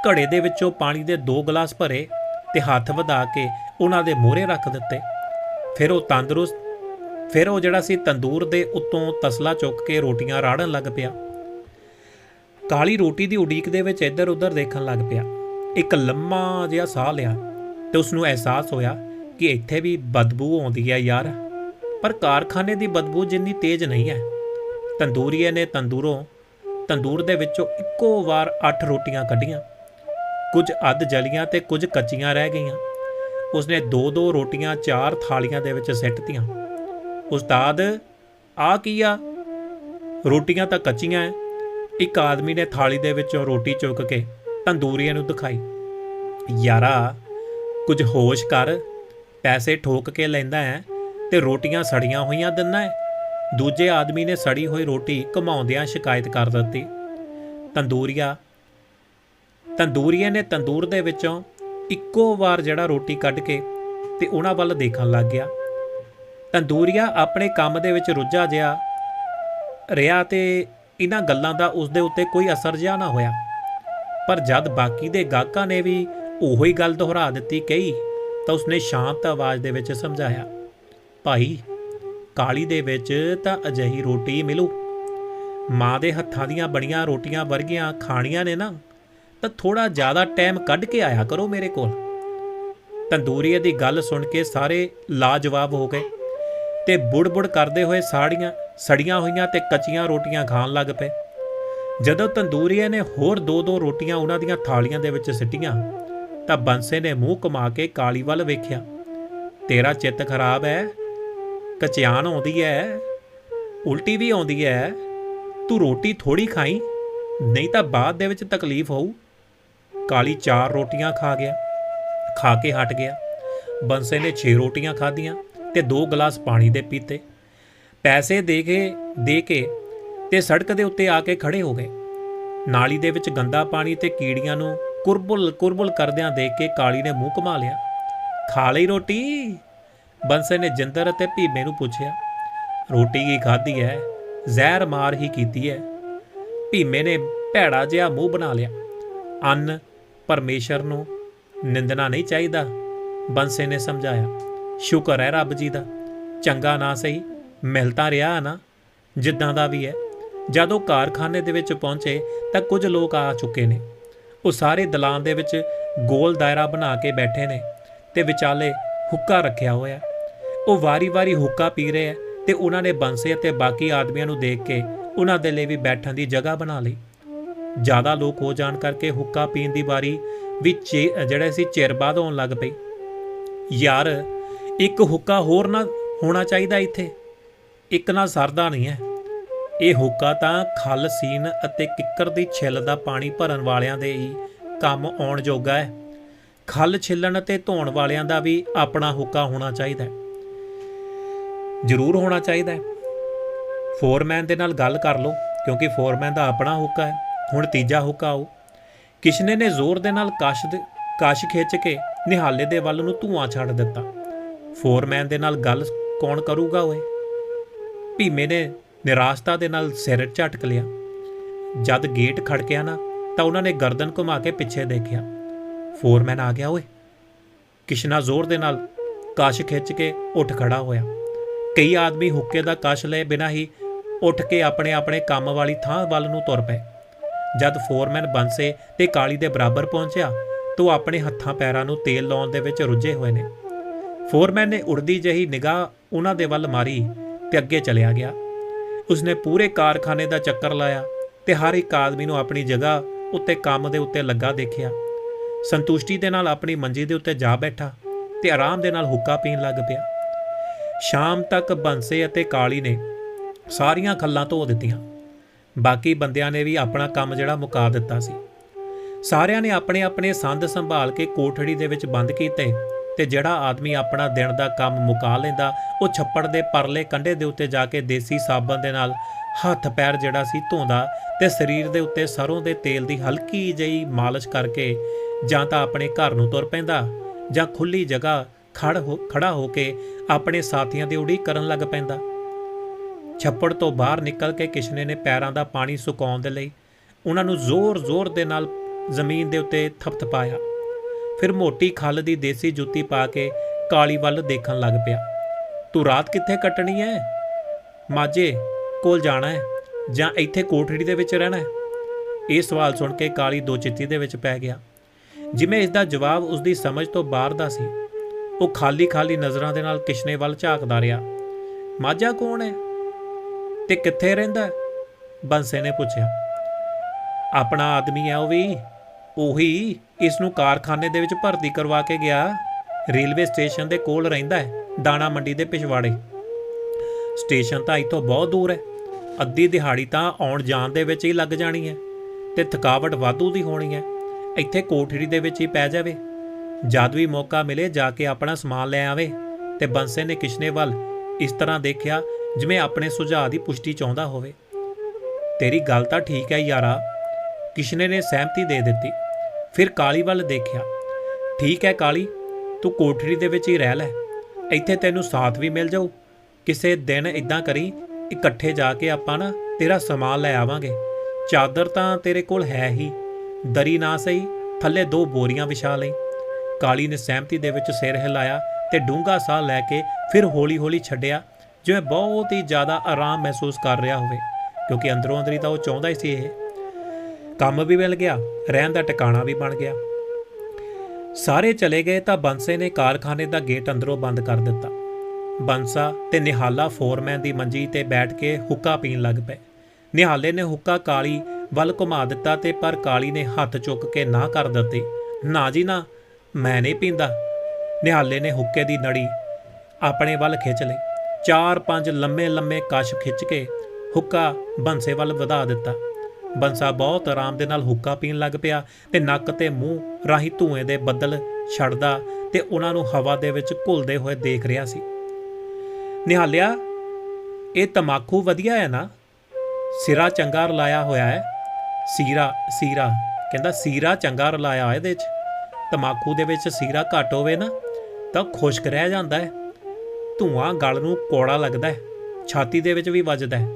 ਘੜੇ ਦੇ ਵਿੱਚੋਂ ਪਾਣੀ ਦੇ ਦੋ ਗਲਾਸ ਭਰੇ ਤੇ ਹੱਥ ਵਧਾ ਕੇ ਉਹਨਾਂ ਦੇ ਮੋਹਰੇ ਰੱਖ ਦਿੱਤੇ। ਫਿਰ ਉਹ ਤੰਦਰੁਸਤ, ਫਿਰ ਉਹ ਜਿਹੜਾ ਸੀ ਤੰਦੂਰ ਦੇ ਉੱਤੋਂ ਤਸਲਾ ਚੁੱਕ ਕੇ ਰੋਟੀਆਂ ਰਾੜਨ ਲੱਗ ਪਿਆ। ਕਾਲੀ ਰੋਟੀ ਦੀ ਉਡੀਕ ਦੇ ਵਿੱਚ ਇੱਧਰ ਉੱਧਰ ਦੇਖਣ ਲੱਗ ਪਿਆ। ਇੱਕ ਲੰਮਾ ਜਿਹਾ ਸਾਹ ਲਿਆ ਤੇ ਉਸ ਨੂੰ ਅਹਿਸਾਸ ਹੋਇਆ ਕਿ ਇੱਥੇ ਵੀ ਬਦਬੂ ਆਉਂਦੀ ਹੈ ਯਾਰ। ਪਰ ਕਾਰਖਾਨੇ ਦੀ ਬਦਬੂ ਜਿੰਨੀ ਤੇਜ਼ ਨਹੀਂ ਹੈ। ਤੰਦੂਰੀਏ ਨੇ ਤੰਦੂਰੋਂ, ਤੰਦੂਰ ਦੇ ਵਿੱਚੋਂ ਇੱਕੋ ਵਾਰ 8 ਰੋਟੀਆਂ ਕੱਢੀਆਂ। ਕੁਝ ਅੱਧ ਜਲੀਆਂ ਤੇ ਕੁਝ ਕੱਚੀਆਂ ਰਹਿ ਗਈਆਂ। ਉਸਨੇ ਦੋ ਦੋ ਰੋਟੀਆਂ ਚਾਰ ਥਾਲੀਆਂ ਦੇ ਵਿੱਚ ਸਿੱਟਤੀਆਂ। ਉਸਤਾਦ ਆ ਕੀ ਆ? ਰੋਟੀਆਂ ਤਾਂ ਕੱਚੀਆਂ ਐ। ਇੱਕ ਆਦਮੀ ਨੇ ਥਾਲੀ ਦੇ ਵਿੱਚੋਂ ਰੋਟੀ ਚੁੱਕ ਕੇ ਤੰਦੂਰੀਏ ਨੂੰ ਦਿਖਾਈ। ਯਾਰਾ, ਕੁਝ ਹੋਸ਼ ਕਰ। ਪੈਸੇ ਠੋਕ ਕੇ ਲੈਂਦਾ ਹੈ ਤੇ ਰੋਟੀਆਂ ਸੜੀਆਂ ਹੋਈਆਂ ਦਿੰਦਾ ਹੈ। ਦੂਜੇ ਆਦਮੀ ਨੇ ਸੜੀ ਹੋਈ ਰੋਟੀ ਘਮਾਉਂਦਿਆਂ ਸ਼ਿਕਾਇਤ ਕਰ ਦਿੱਤੀ। ਤੰਦੂਰੀਆ, ਤੰਦੂਰੀਏ ਨੇ ਤੰਦੂਰ ਦੇ ਵਿੱਚੋਂ ਇੱਕੋ ਵਾਰ ਜਿਹੜਾ ਰੋਟੀ ਕੱਢ ਕੇ ਤੇ ਉਹਨਾਂ ਵੱਲ ਦੇਖਣ ਲੱਗ ਗਿਆ। ਤੰਦੂਰੀਆ ਆਪਣੇ ਕੰਮ ਦੇ ਵਿੱਚ ਰੁੱਝਾ ਜਿਹਾ ਰਿਹਾ ਤੇ ਇਹਨਾਂ ਗੱਲਾਂ ਦਾ ਉਸਦੇ ਉੱਤੇ ਕੋਈ ਅਸਰ ਜਿਹਾ ਨਾ ਹੋਇਆ। ਪਰ ਜਦ ਬਾਕੀ ਦੇ ਗਾਹਕਾਂ ਨੇ ਵੀ ਉਹੀ ਗੱਲ ਦੁਹਰਾ ਦਿੱਤੀ ਕਹੀ ਤਾਂ ਉਸਨੇ ਸ਼ਾਂਤ ਆਵਾਜ਼ ਦੇ ਵਿੱਚ ਸਮਝਾਇਆ, ਭਾਈ, ਕਾਲੀ ਦੇ ਵਿੱਚ ਤਾਂ ਅਜਿਹੀ ਰੋਟੀ ਮਿਲੂ। ਮਾਂ ਦੇ ਹੱਥਾਂ ਦੀਆਂ ਬਣੀਆਂ ਰੋਟੀਆਂ ਵਰਗੀਆਂ ਖਾਣੀਆਂ ਨੇ ਨਾ, ਤਾਂ ਥੋੜਾ ਜ਼ਿਆਦਾ ਟਾਈਮ ਕੱਢ ਕੇ ਆਇਆ ਕਰੋ ਮੇਰੇ ਕੋਲ। ਤੰਦੂਰੀਏ ਦੀ ਗੱਲ ਸੁਣ ਕੇ ਸਾਰੇ ਲਾਜਵਾਬ ਹੋ ਗਏ ਤੇ ਬੁੜ-ਬੁੜ ਕਰਦੇ ਹੋਏ ਸਾੜੀਆਂ ਸੜੀਆਂ ਹੋਈਆਂ ਤੇ ਕੱਚੀਆਂ ਰੋਟੀਆਂ ਖਾਣ ਲੱਗ ਪਏ। ਜਦੋਂ ਤੰਦੂਰੀਏ ਨੇ ਹੋਰ ਦੋ ਦੋ ਰੋਟੀਆਂ ਉਹਨਾਂ ਦੀਆਂ ਥਾਲੀਆਂ ਦੇ ਵਿੱਚ ਸਿੱਟੀਆਂ ਤਾਂ ਬੰਸੇ ਨੇ ਮੂੰਹ ਕਮਾ ਕੇ ਕਾਲੀ ਵੱਲ ਵੇਖਿਆ। ਤੇਰਾ ਚਿੱਤ ਖਰਾਬ ਹੈ ਕਚਿਆਨ ਆਉਂਦੀ ਹੈ ਉਲਟੀ ਵੀ ਆਉਂਦੀ ਹੈ ਤੂੰ ਰੋਟੀ ਥੋੜੀ ਖਾਈ, ਨਹੀਂ ਤਾਂ ਬਾਅਦ ਦੇ ਵਿੱਚ ਤਕਲੀਫ ਹੋਊ। ਕਾਲੀ ਚਾਰ ਰੋਟੀਆਂ ਖਾ ਗਿਆ, ਖਾ ਕੇ ਹਟ ਗਿਆ। ਬੰਸੇ ਨੇ 6 ਰੋਟੀਆਂ ਖਾਧੀਆਂ ਤੇ ਦੋ ਗਲਾਸ ਪਾਣੀ ਦੇ ਪੀਤੇ। ਪੈਸੇ ਦੇ ਕੇ ਦੇ ਕੇ ਤੇ ਸੜਕ ਦੇ ਉੱਤੇ ਆ ਕੇ ਖੜੇ ਹੋ ਗਏ। ਨਾਲੀ ਦੇ ਵਿੱਚ ਗੰਦਾ ਪਾਣੀ ਤੇ ਕੀੜੀਆਂ ਨੂੰ ਕੁਰਬੁਲ ਕੁਰਬੁਲ ਕਰਦਿਆਂ ਦੇਖ ਕੇ ਕਾਲੀ ਨੇ ਮੂੰਹ ਘੁਮਾ ਲਿਆ। ਖਾ ਲਈ ਰੋਟੀ? ਬੰਸੇ ਨੇ ਜਿੰਦਰ ਅਤੇ ਭੀਮੇ ਨੂੰ ਪੁੱਛਿਆ। ਰੋਟੀ ਕੀ ਖਾਧੀ ਹੈ ਜ਼ਹਿਰ ਮਾਰ ਹੀ ਕੀਤੀ ਹੈ ਭੀਮੇ ਨੇ ਭੈੜਾ ਜਿਹਾ ਮੂੰਹ ਬਣਾ ਲਿਆ। ਅੰਨ ਪਰਮੇਸ਼ਰ ਨੂੰ ਨਿੰਦਣਾ ਨਹੀਂ ਚਾਹੀਦਾ ਬੰਸੇ ਨੇ ਸਮਝਾਇਆ। ਸ਼ੁਕਰ ਹੈ ਰੱਬ ਜੀ ਦਾ। ਚੰਗਾ ਨਾ ਸਹੀ, ਮਿਲ ਤਾਂ ਰਿਹਾ ਨਾ, ਜਿੱਦਾਂ ਦਾ ਵੀ ਹੈ ਜਦੋਂ ਕਾਰਖਾਨੇ ਦੇ ਵਿੱਚ ਪਹੁੰਚੇ ਤਾਂ ਕੁਝ ਲੋਕ ਆ ਚੁੱਕੇ ਨੇ। ਉਹ ਸਾਰੇ ਦਲਾਨ ਦੇ ਵਿੱਚ ਗੋਲ ਦਾਇਰਾ ਬਣਾ ਕੇ ਬੈਠੇ ਨੇ ਤੇ ਵਿਚਾਲੇ ਹੁੱਕਾ ਰੱਖਿਆ ਹੋਇਆ ਉਹ ਵਾਰੀ-ਵਾਰੀ ਹੁੱਕਾ ਪੀ ਰਹੇ ਆ ਤੇ ਉਹਨਾਂ ਨੇ ਬੰਸੇ ਅਤੇ ਬਾਕੀ ਆਦਮੀਆਂ ਨੂੰ ਦੇਖ ਕੇ ਉਹਨਾਂ ਦੇ ਲਈ ਵੀ ਬੈਠਣ ਦੀ ਜਗ੍ਹਾ ਬਣਾ ਲਈ। ਜ਼ਿਆਦਾ ਲੋਕ ਹੋ ਜਾਣ ਕਰਕੇ ਹੁੱਕਾ ਪੀਣ ਦੀ ਵਾਰੀ ਵੀ ਚੇ- ਜਿਹੜਾ ਸੀ ਚਿਰ ਬਾਅਦ ਆਉਣ ਲੱਗ ਪਈ। ਯਾਰ, ਇੱਕ ਹੁੱਕਾ ਹੋਰ ਨਾ ਹੋਣਾ ਚਾਹੀਦਾ ਇੱਥੇ। ਇੱਕ ਨਾਲ ਸਰਦਾ ਨਹੀਂ ਹੈ। ਇਹ ਹੋਕਾ ਤਾਂ ਖਲ ਸੀਨ ਅਤੇ ਕਿੱਕਰ ਦੀ ਛਿੱਲ ਦਾ ਪਾਣੀ ਭਰਨ ਵਾਲਿਆਂ ਦੇ ਹੀ ਕੰਮ ਆਉਣ ਜੋਗਾ ਹੈ। ਖਲ ਛਿੱਲਣ ਅਤੇ ਧੋਣ ਵਾਲਿਆਂ ਦਾ ਵੀ ਆਪਣਾ ਹੁੱਕਾ ਹੋਣਾ ਚਾਹੀਦਾ ਹੈ। ਜ਼ਰੂਰ ਹੋਣਾ ਚਾਹੀਦਾ ਹੈ। ਫੋਰਮੈਨ ਦੇ ਨਾਲ ਗੱਲ ਕਰ ਲਓ, ਕਿਉਂਕਿ ਫੋਰਮੈਨ ਦਾ ਆਪਣਾ ਹੁੱਕਾ ਹੈ। ਹੁਣ ਤੀਜਾ ਹੁੱਕਾ ਆਓ। ਕਿਸ਼ਨੇ ਨੇ ਜ਼ੋਰ ਦੇ ਨਾਲ ਕਸ਼ ਦੇ ਕਸ਼ ਖਿੱਚ ਕੇ ਨਿਹਾਲੇ ਦੇ ਵੱਲ ਨੂੰ ਧੂਆਂ ਛੱਡ ਦਿੱਤਾ। ਫੋਰਮੈਨ ਦੇ ਨਾਲ ਗੱਲ ਕੌਣ ਕਰੂਗਾ ਓਏ? ਭੀਮੇ ਨੇ ਨਿਰਾਸ਼ਤਾ ਦੇ ਨਾਲ ਸਿਰ ਝਟਕ ਲਿਆ। ਜਦ ਗੇਟ ਖੜਕਿਆ ਨਾ, ਤਾਂ ਉਹਨਾਂ ਨੇ ਗਰਦਨ ਘੁਮਾ ਕੇ ਪਿੱਛੇ ਦੇਖਿਆ। ਫੋਰਮੈਨ ਆ ਗਿਆ, ਓਏ! ਕਿਸ਼ਨਾ ਜ਼ੋਰ ਦੇ ਨਾਲ ਕਸ਼ ਖਿੱਚ ਕੇ ਉੱਠ ਖੜਾ ਹੋਇਆ। ਕਈ ਆਦਮੀ ਹੁੱਕੇ ਦਾ ਕਸ਼ ਲਏ ਬਿਨਾਂ ਹੀ ਉੱਠ ਕੇ ਆਪਣੇ ਆਪਣੇ ਕੰਮ ਵਾਲੀ ਥਾਂ ਵੱਲ ਨੂੰ ਤੁਰ ਪਏ। ਜਦ ਫੋਰਮੈਨ ਬੰਸੇ ਤੇ ਕਾਲੀ ਦੇ ਬਰਾਬਰ ਪਹੁੰਚਿਆ, ਤਾਂ ਉਹ ਆਪਣੇ ਹੱਥਾਂ ਪੈਰਾਂ ਨੂੰ ਤੇਲ ਲਾਉਣ ਦੇ ਵਿੱਚ ਰੁੱਝੇ ਹੋਏ ਨੇ। ਫੋਰਮੈਨ ਨੇ ਉੜਦੀ ਜਹੀ ਨਿਗਾਹ ਉਹਨਾਂ ਦੇ ਵੱਲ ਮਾਰੀ ਤੇ ਅੱਗੇ ਚਲਿਆ ਗਿਆ। ਉਸਨੇ ਪੂਰੇ ਕਾਰਖਾਨੇ ਦਾ ਚੱਕਰ ਲਾਇਆ ਤੇ ਹਰ ਇੱਕ ਆਦਮੀ ਨੂੰ ਆਪਣੀ ਜਗ੍ਹਾ ਉੱਤੇ ਕੰਮ ਦੇ ਉੱਤੇ ਲੱਗਾ ਦੇਖਿਆ। ਸੰਤੁਸ਼ਟੀ ਦੇ ਨਾਲ ਆਪਣੀ ਮੰਜੀ ਦੇ ਉੱਤੇ ਜਾ ਬੈਠਾ ਤੇ ਆਰਾਮ ਦੇ ਨਾਲ ਹੁੱਕਾ ਪੀਣ ਲੱਗ ਪਿਆ। ਸ਼ਾਮ ਤੱਕ ਬੰਸੇ ਅਤੇ ਕਾਲੀ ਨੇ ਸਾਰੀਆਂ ਖੱਲਾਂ ਧੋ ਦਿੱਤੀਆਂ। ਬਾਕੀ ਬੰਦਿਆਂ ਨੇ ਵੀ ਆਪਣਾ ਕੰਮ ਜਿਹੜਾ ਮੁਕਾ ਦਿੱਤਾ ਸੀ। ਸਾਰਿਆਂ ਨੇ ਆਪਣੇ ਆਪਣੇ ਸੰਦ ਸੰਭਾਲ ਕੇ ਕੋਠੜੀ ਦੇ ਵਿੱਚ ਬੰਦ ਕੀਤੇ ਤੇ ਜਿਹੜਾ ਆਦਮੀ ਆਪਣਾ ਦਿਨ ਦਾ ਕੰਮ ਮੁਕਾ ਲੈਂਦਾ, ਉਹ ਛੱਪੜ ਦੇ ਪਰਲੇ ਕੰਢੇ ਦੇ ਉੱਤੇ ਜਾ ਕੇ ਦੇਸੀ ਸਾਬਣ ਦੇ ਨਾਲ ਹੱਥ ਪੈਰ ਜਿਹੜਾ ਸੀ ਧੋਂਦਾ ਤੇ ਸਰੀਰ ਦੇ ਉੱਤੇ ਸਰੋਂ ਦੇ ਤੇਲ ਦੀ ਹਲਕੀ ਜਿਹੀ ਮਾਲਿਸ਼ ਕਰਕੇ ਜਾਂ ਤਾਂ ਆਪਣੇ ਘਰ ਨੂੰ ਤੁਰ ਪੈਂਦਾ ਜਾਂ ਖੁੱਲੀ ਜਗ੍ਹਾ ਖੜ ਹੋ ਖੜਾ ਹੋ ਕੇ ਆਪਣੇ ਸਾਥੀਆਂ ਦੀ ਉਡੀਕ ਕਰਨ ਲੱਗ ਪੈਂਦਾ। ਛੱਪੜ ਤੋਂ ਬਾਹਰ ਨਿਕਲ ਕੇ ਕਿਸ਼ਨੇ ਨੇ ਪੈਰਾਂ ਦਾ ਪਾਣੀ ਸੁਕਾਉਣ ਦੇ ਲਈ ਉਹਨਾਂ ਨੂੰ ਜ਼ੋਰ-ਜ਼ੋਰ ਦੇ ਨਾਲ ਜ਼ਮੀਨ ਦੇ ਉੱਤੇ ਥਪਥਪਾਇਆ। ਫਿਰ ਮੋਟੀ ਖੱਲ ਦੀ ਦੇਸੀ ਜੁੱਤੀ ਪਾ ਕੇ ਕਾਲੀ ਵੱਲ ਦੇਖਣ ਲੱਗ ਪਿਆ। ਤੂੰ ਰਾਤ ਕਿੱਥੇ ਕੱਟਣੀ ਹੈ ਮਾਝੇ ਕੋਲ ਜਾਣਾ ਹੈ ਜਾਂ ਇੱਥੇ ਕੋਠੜੀ ਦੇ ਵਿੱਚ ਰਹਿਣਾ ਹੈ ਇਹ ਸਵਾਲ ਸੁਣ ਕੇ ਕਾਲੀ ਦੋ ਚਿੱਤੀ ਦੇ ਵਿੱਚ ਪੈ ਗਿਆ। ਜਿਵੇਂ ਇਸ ਦਾ ਜਵਾਬ ਉਸ ਦੀ ਸਮਝ ਤੋਂ ਬਾਹਰ ਦਾ ਸੀ, ਉਹ ਖਾਲੀ ਖਾਲੀ ਨਜ਼ਰਾਂ ਦੇ ਨਾਲ ਕਿਸ਼ਨੇ ਵੱਲ ਝਾਕਦਾ ਰਿਹਾ। ਮਾਝਾ ਕੌਣ ਹੈ ਤੇ ਕਿੱਥੇ ਰਹਿੰਦਾ? ਬੰਸੇ ਨੇ ਪੁੱਛਿਆ। ਆਪਣਾ ਆਦਮੀ ਹੈ ਉਹ ਵੀ? ਉਹੀ ਇਸ ਨੂੰ ਕਾਰਖਾਨੇ ਦੇ ਵਿੱਚ ਭਰਤੀ ਕਰਵਾ ਕੇ ਗਿਆ। ਰੇਲਵੇ ਸਟੇਸ਼ਨ ਦੇ ਕੋਲ ਰਹਿੰਦਾ ਹੈ, ਦਾਣਾ ਮੰਡੀ ਦੇ ਪਿਛਵਾੜੇ। ਸਟੇਸ਼ਨ ਤਾਂ ਇੱਥੋਂ ਬਹੁਤ ਦੂਰ ਹੈ। ਅੱਧੀ ਦਿਹਾੜੀ ਤਾਂ ਆਉਣ ਜਾਣ ਦੇ ਵਿੱਚ ਹੀ ਲੱਗ ਜਾਣੀ ਹੈ ਤੇ ਥਕਾਵਟ ਵਾਧੂ ਦੀ ਹੋਣੀ ਹੈ। ਇੱਥੇ ਕੋਠੜੀ ਦੇ ਵਿੱਚ ਹੀ ਪੈ ਜਾਵੇ। ਜਦ ਵੀ ਮੌਕਾ ਮਿਲੇ ਜਾ ਕੇ ਆਪਣਾ ਸਮਾਨ ਲੈ ਆਵੇ ਤੇ ਬੰਸੇ ਨੇ ਕਿਸ਼ਨੇ ਵੱਲ ਇਸ ਤਰ੍ਹਾਂ ਦੇਖਿਆ ਜਿਵੇਂ ਆਪਣੇ ਸੁਝਾਅ ਦੀ ਪੁਸ਼ਟੀ ਚਾਹੁੰਦਾ ਹੋਵੇ। ਤੇਰੀ ਗੱਲ ਤਾਂ ਠੀਕ ਹੈ ਯਾਰਾ। ਕਿਸ਼ਨੇ ਨੇ ਸਹਿਮਤੀ ਦੇ ਦਿੱਤੀ। ਫਿਰ ਕਾਲੀ ਵੱਲ ਦੇਖਿਆ। ਠੀਕ ਹੈ ਕਾਲੀ, ਤੂੰ ਕੋਠੜੀ ਦੇ ਵਿੱਚ ਹੀ ਰਹਿ ਲੈ। ਇੱਥੇ ਤੈਨੂੰ ਸਾਥ ਵੀ ਮਿਲ ਜਾਊ। ਕਿਸੇ ਦਿਨ ਇਦਾਂ ਕਰੀ, ਇਕੱਠੇ ਜਾ ਕੇ ਆਪਾਂ ਨਾ ਤੇਰਾ ਸਮਾਨ ਲੈ ਆਵਾਂਗੇ। ਚਾਦਰ ਤਾਂ ਤੇਰੇ ਕੋਲ ਹੈ ਹੀ। ਦਰੀ ਨਾ ਸਹੀ, ਥੱਲੇ ਦੋ ਬੋਰੀਆਂ ਵਿਛਾ ਲਈ ਕਾਲੀ ਨੇ ਸਹਿਮਤੀ ਦੇ ਵਿੱਚ ਸਿਰ ਹਿਲਾਇਆ ਤੇ ਡੂੰਘਾ ਸਾਹ ਲੈ ਕੇ ਫਿਰ ਹੌਲੀ-ਹੌਲੀ ਛੱਡਿਆ, ਜਿਵੇਂ ਬਹੁਤ ਹੀ ਜ਼ਿਆਦਾ ਆਰਾਮ ਮਹਿਸੂਸ ਕਰ ਰਿਹਾ ਹੋਵੇ, ਕਿਉਂਕਿ ਅੰਦਰੋਂ ਅੰਦਰੀ ਤਾਂ ਉਹ ਚਾਹੁੰਦਾ ਹੀ ਸੀ ਇਹ। ਕੰਮ ਵੀ ਮਿਲ ਗਿਆ, ਰਹਿਣ ਦਾ ਟਿਕਾਣਾ ਵੀ ਬਣ ਗਿਆ। ਸਾਰੇ ਚਲੇ ਗਏ ਤਾਂ ਬੰਸੇ ਨੇ ਕਾਰਖਾਨੇ ਦਾ ਗੇਟ ਅੰਦਰੋਂ ਬੰਦ ਕਰ ਦਿੱਤਾ। ਬੰਸਾ ਤੇ ਨਿਹਾਲਾ ਫੋਰਮੈਨ ਦੀ ਮੰਜੀ ਤੇ ਬੈਠ ਕੇ ਹੁੱਕਾ ਪੀਣ ਲੱਗ ਪਏ। ਨਿਹਾਲੇ ਨੇ ਹੁੱਕਾ ਕਾਲੀ ਵੱਲ ਘੁਮਾ ਦਿੱਤਾ ਤੇ ਪਰ ਕਾਲੀ ਨੇ ਹੱਥ ਚੁੱਕ ਕੇ ਨਾ ਕਰ ਦਿੱਤੀ। ਨਾ ਜੀ, ਨਾ, ਮੈਂ ਨਹੀਂ ਪੀਂਦਾ। ਨਿਹਾਲੇ ਨੇ ਹੁੱਕੇ ਦੀ ਨੜੀ ਆਪਣੇ ਵੱਲ ਖਿੱਚ ਲਈ। ਚਾਰ ਪੰਜ ਲੰਮੇ ਲੰਮੇ ਕਸ਼ ਖਿੱਚ ਕੇ ਹੁੱਕਾ ਬੰਸੇ ਵੱਲ ਵਧਾ ਦਿੱਤਾ। ਬੰਸਾ ਬਹੁਤ ਆਰਾਮ ਦੇ ਨਾਲ ਹੁੱਕਾ ਪੀਣ ਲੱਗ ਪਿਆ ਤੇ ਨੱਕ ਤੇ ਮੂੰਹ ਰਾਹੀਂ ਧੂਏ ਦੇ ਬੱਦਲ ਛੱਡਦਾ ਤੇ ਉਹਨਾਂ ਨੂੰ ਹਵਾ ਦੇ ਵਿੱਚ ਘੁਲਦੇ ਹੋਏ ਦੇਖ ਰਿਹਾ ਸੀ। ਨਿਹਾਲਿਆ, ਇਹ ਤਮਾਕੂ ਵਧੀਆ ਹੈ ਨਾ? ਸਿਰਾ ਚੰਗਾ ਰਲਾਇਆ ਹੋਇਆ ਹੈ। ਸੀਰਾ ਸੀਰਾ, ਕਹਿੰਦਾ ਸੀਰਾ ਚੰਗਾ ਰਲਾਇਆ ਇਹਦੇ 'ਚ। ਤਮਾਕੂ ਦੇ ਵਿੱਚ ਸੀਰਾ ਘੱਟ ਹੋਵੇ ਨਾ, ਤਾਂ ਖੁਸ਼ਕ ਰਹਿ ਜਾਂਦਾ ਹੈ। ਧੂਆਂ ਗਲ ਨੂੰ ਕੋੜਾ ਲੱਗਦਾ ਹੈ। ਛਾਤੀ ਦੇ ਵਿੱਚ ਵੀ ਵੱਜਦਾ ਹੈ।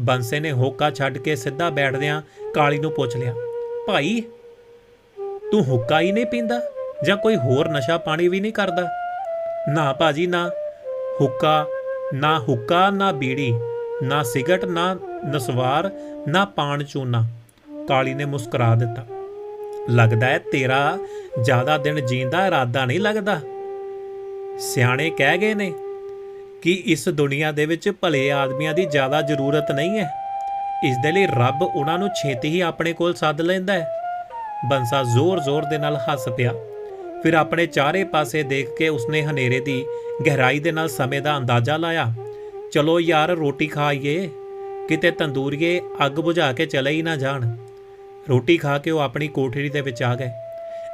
ਬੰਸੇ ਨੇ ਹੋਕਾ ਛੱਡ ਕੇ ਸਿੱਧਾ ਬੈਠਦਿਆਂ ਕਾਲੀ ਨੂੰ ਪੁੱਛ ਲਿਆ, ਭਾਈ, ਤੂੰ ਹੁੱਕਾ ਹੀ ਨਹੀਂ ਪੀਂਦਾ ਜਾਂ ਕੋਈ ਹੋਰ ਨਸ਼ਾ ਪਾਣੀ ਵੀ ਨਹੀਂ ਕਰਦਾ? ਨਾ ਭਾਜੀ, ਨਾ ਹੁੱਕਾ ਨਾ ਹੁੱਕਾ, ਨਾ ਬੀੜੀ, ਨਾ ਸਿਗਰਟ, ਨਾ ਨਸਵਾਰ, ਨਾ ਪਾਣ ਚੂਨਾ, ਕਾਲੀ ਨੇ ਮੁਸਕਰਾ ਦਿੱਤਾ। ਲੱਗਦਾ ਹੈ ਤੇਰਾ ਜ਼ਿਆਦਾ ਦਿਨ ਜੀਣ ਦਾ ਇਰਾਦਾ ਨਹੀਂ ਲੱਗਦਾ? ਸਿਆਣੇ ਕਹਿ ਗਏ ਨੇ ਕਿ ਇਸ ਦੁਨੀਆ ਦੇ ਵਿੱਚ ਭਲੇ ਆਦਮੀਆਂ ਦੀ ਜ਼ਿਆਦਾ ਜ਼ਰੂਰਤ ਨਹੀਂ ਹੈ। ਇਸ ਦੇ ਲਈ ਰੱਬ ਉਹਨਾਂ ਨੂੰ ਛੇਤੀ ਹੀ ਆਪਣੇ ਕੋਲ ਸੱਦ ਲੈਂਦਾ ਹੈ। ਬੰਸਾ ਜ਼ੋਰ-ਜ਼ੋਰ ਦੇ ਨਾਲ ਹੱਸ ਪਿਆ। ਫਿਰ ਆਪਣੇ ਚਾਰੇ ਪਾਸੇ ਦੇਖ ਕੇ ਉਸਨੇ ਹਨੇਰੇ ਦੀ ਗਹਿਰਾਈ ਦੇ ਨਾਲ ਸਮੇਂ ਦਾ ਅੰਦਾਜ਼ਾ ਲਾਇਆ। ਚਲੋ ਯਾਰ, ਰੋਟੀ ਖਾਈਏ ਕਿਤੇ ਤੰਦੂਰੀਏ ਅੱਗ ਬੁਝਾ ਕੇ ਚਲੇ ਹੀ ਨਾ ਜਾਣ। ਰੋਟੀ ਖਾ ਕੇ ਉਹ ਆਪਣੀ ਕੋਠੜੀ ਦੇ ਵਿੱਚ ਆ ਗਏ।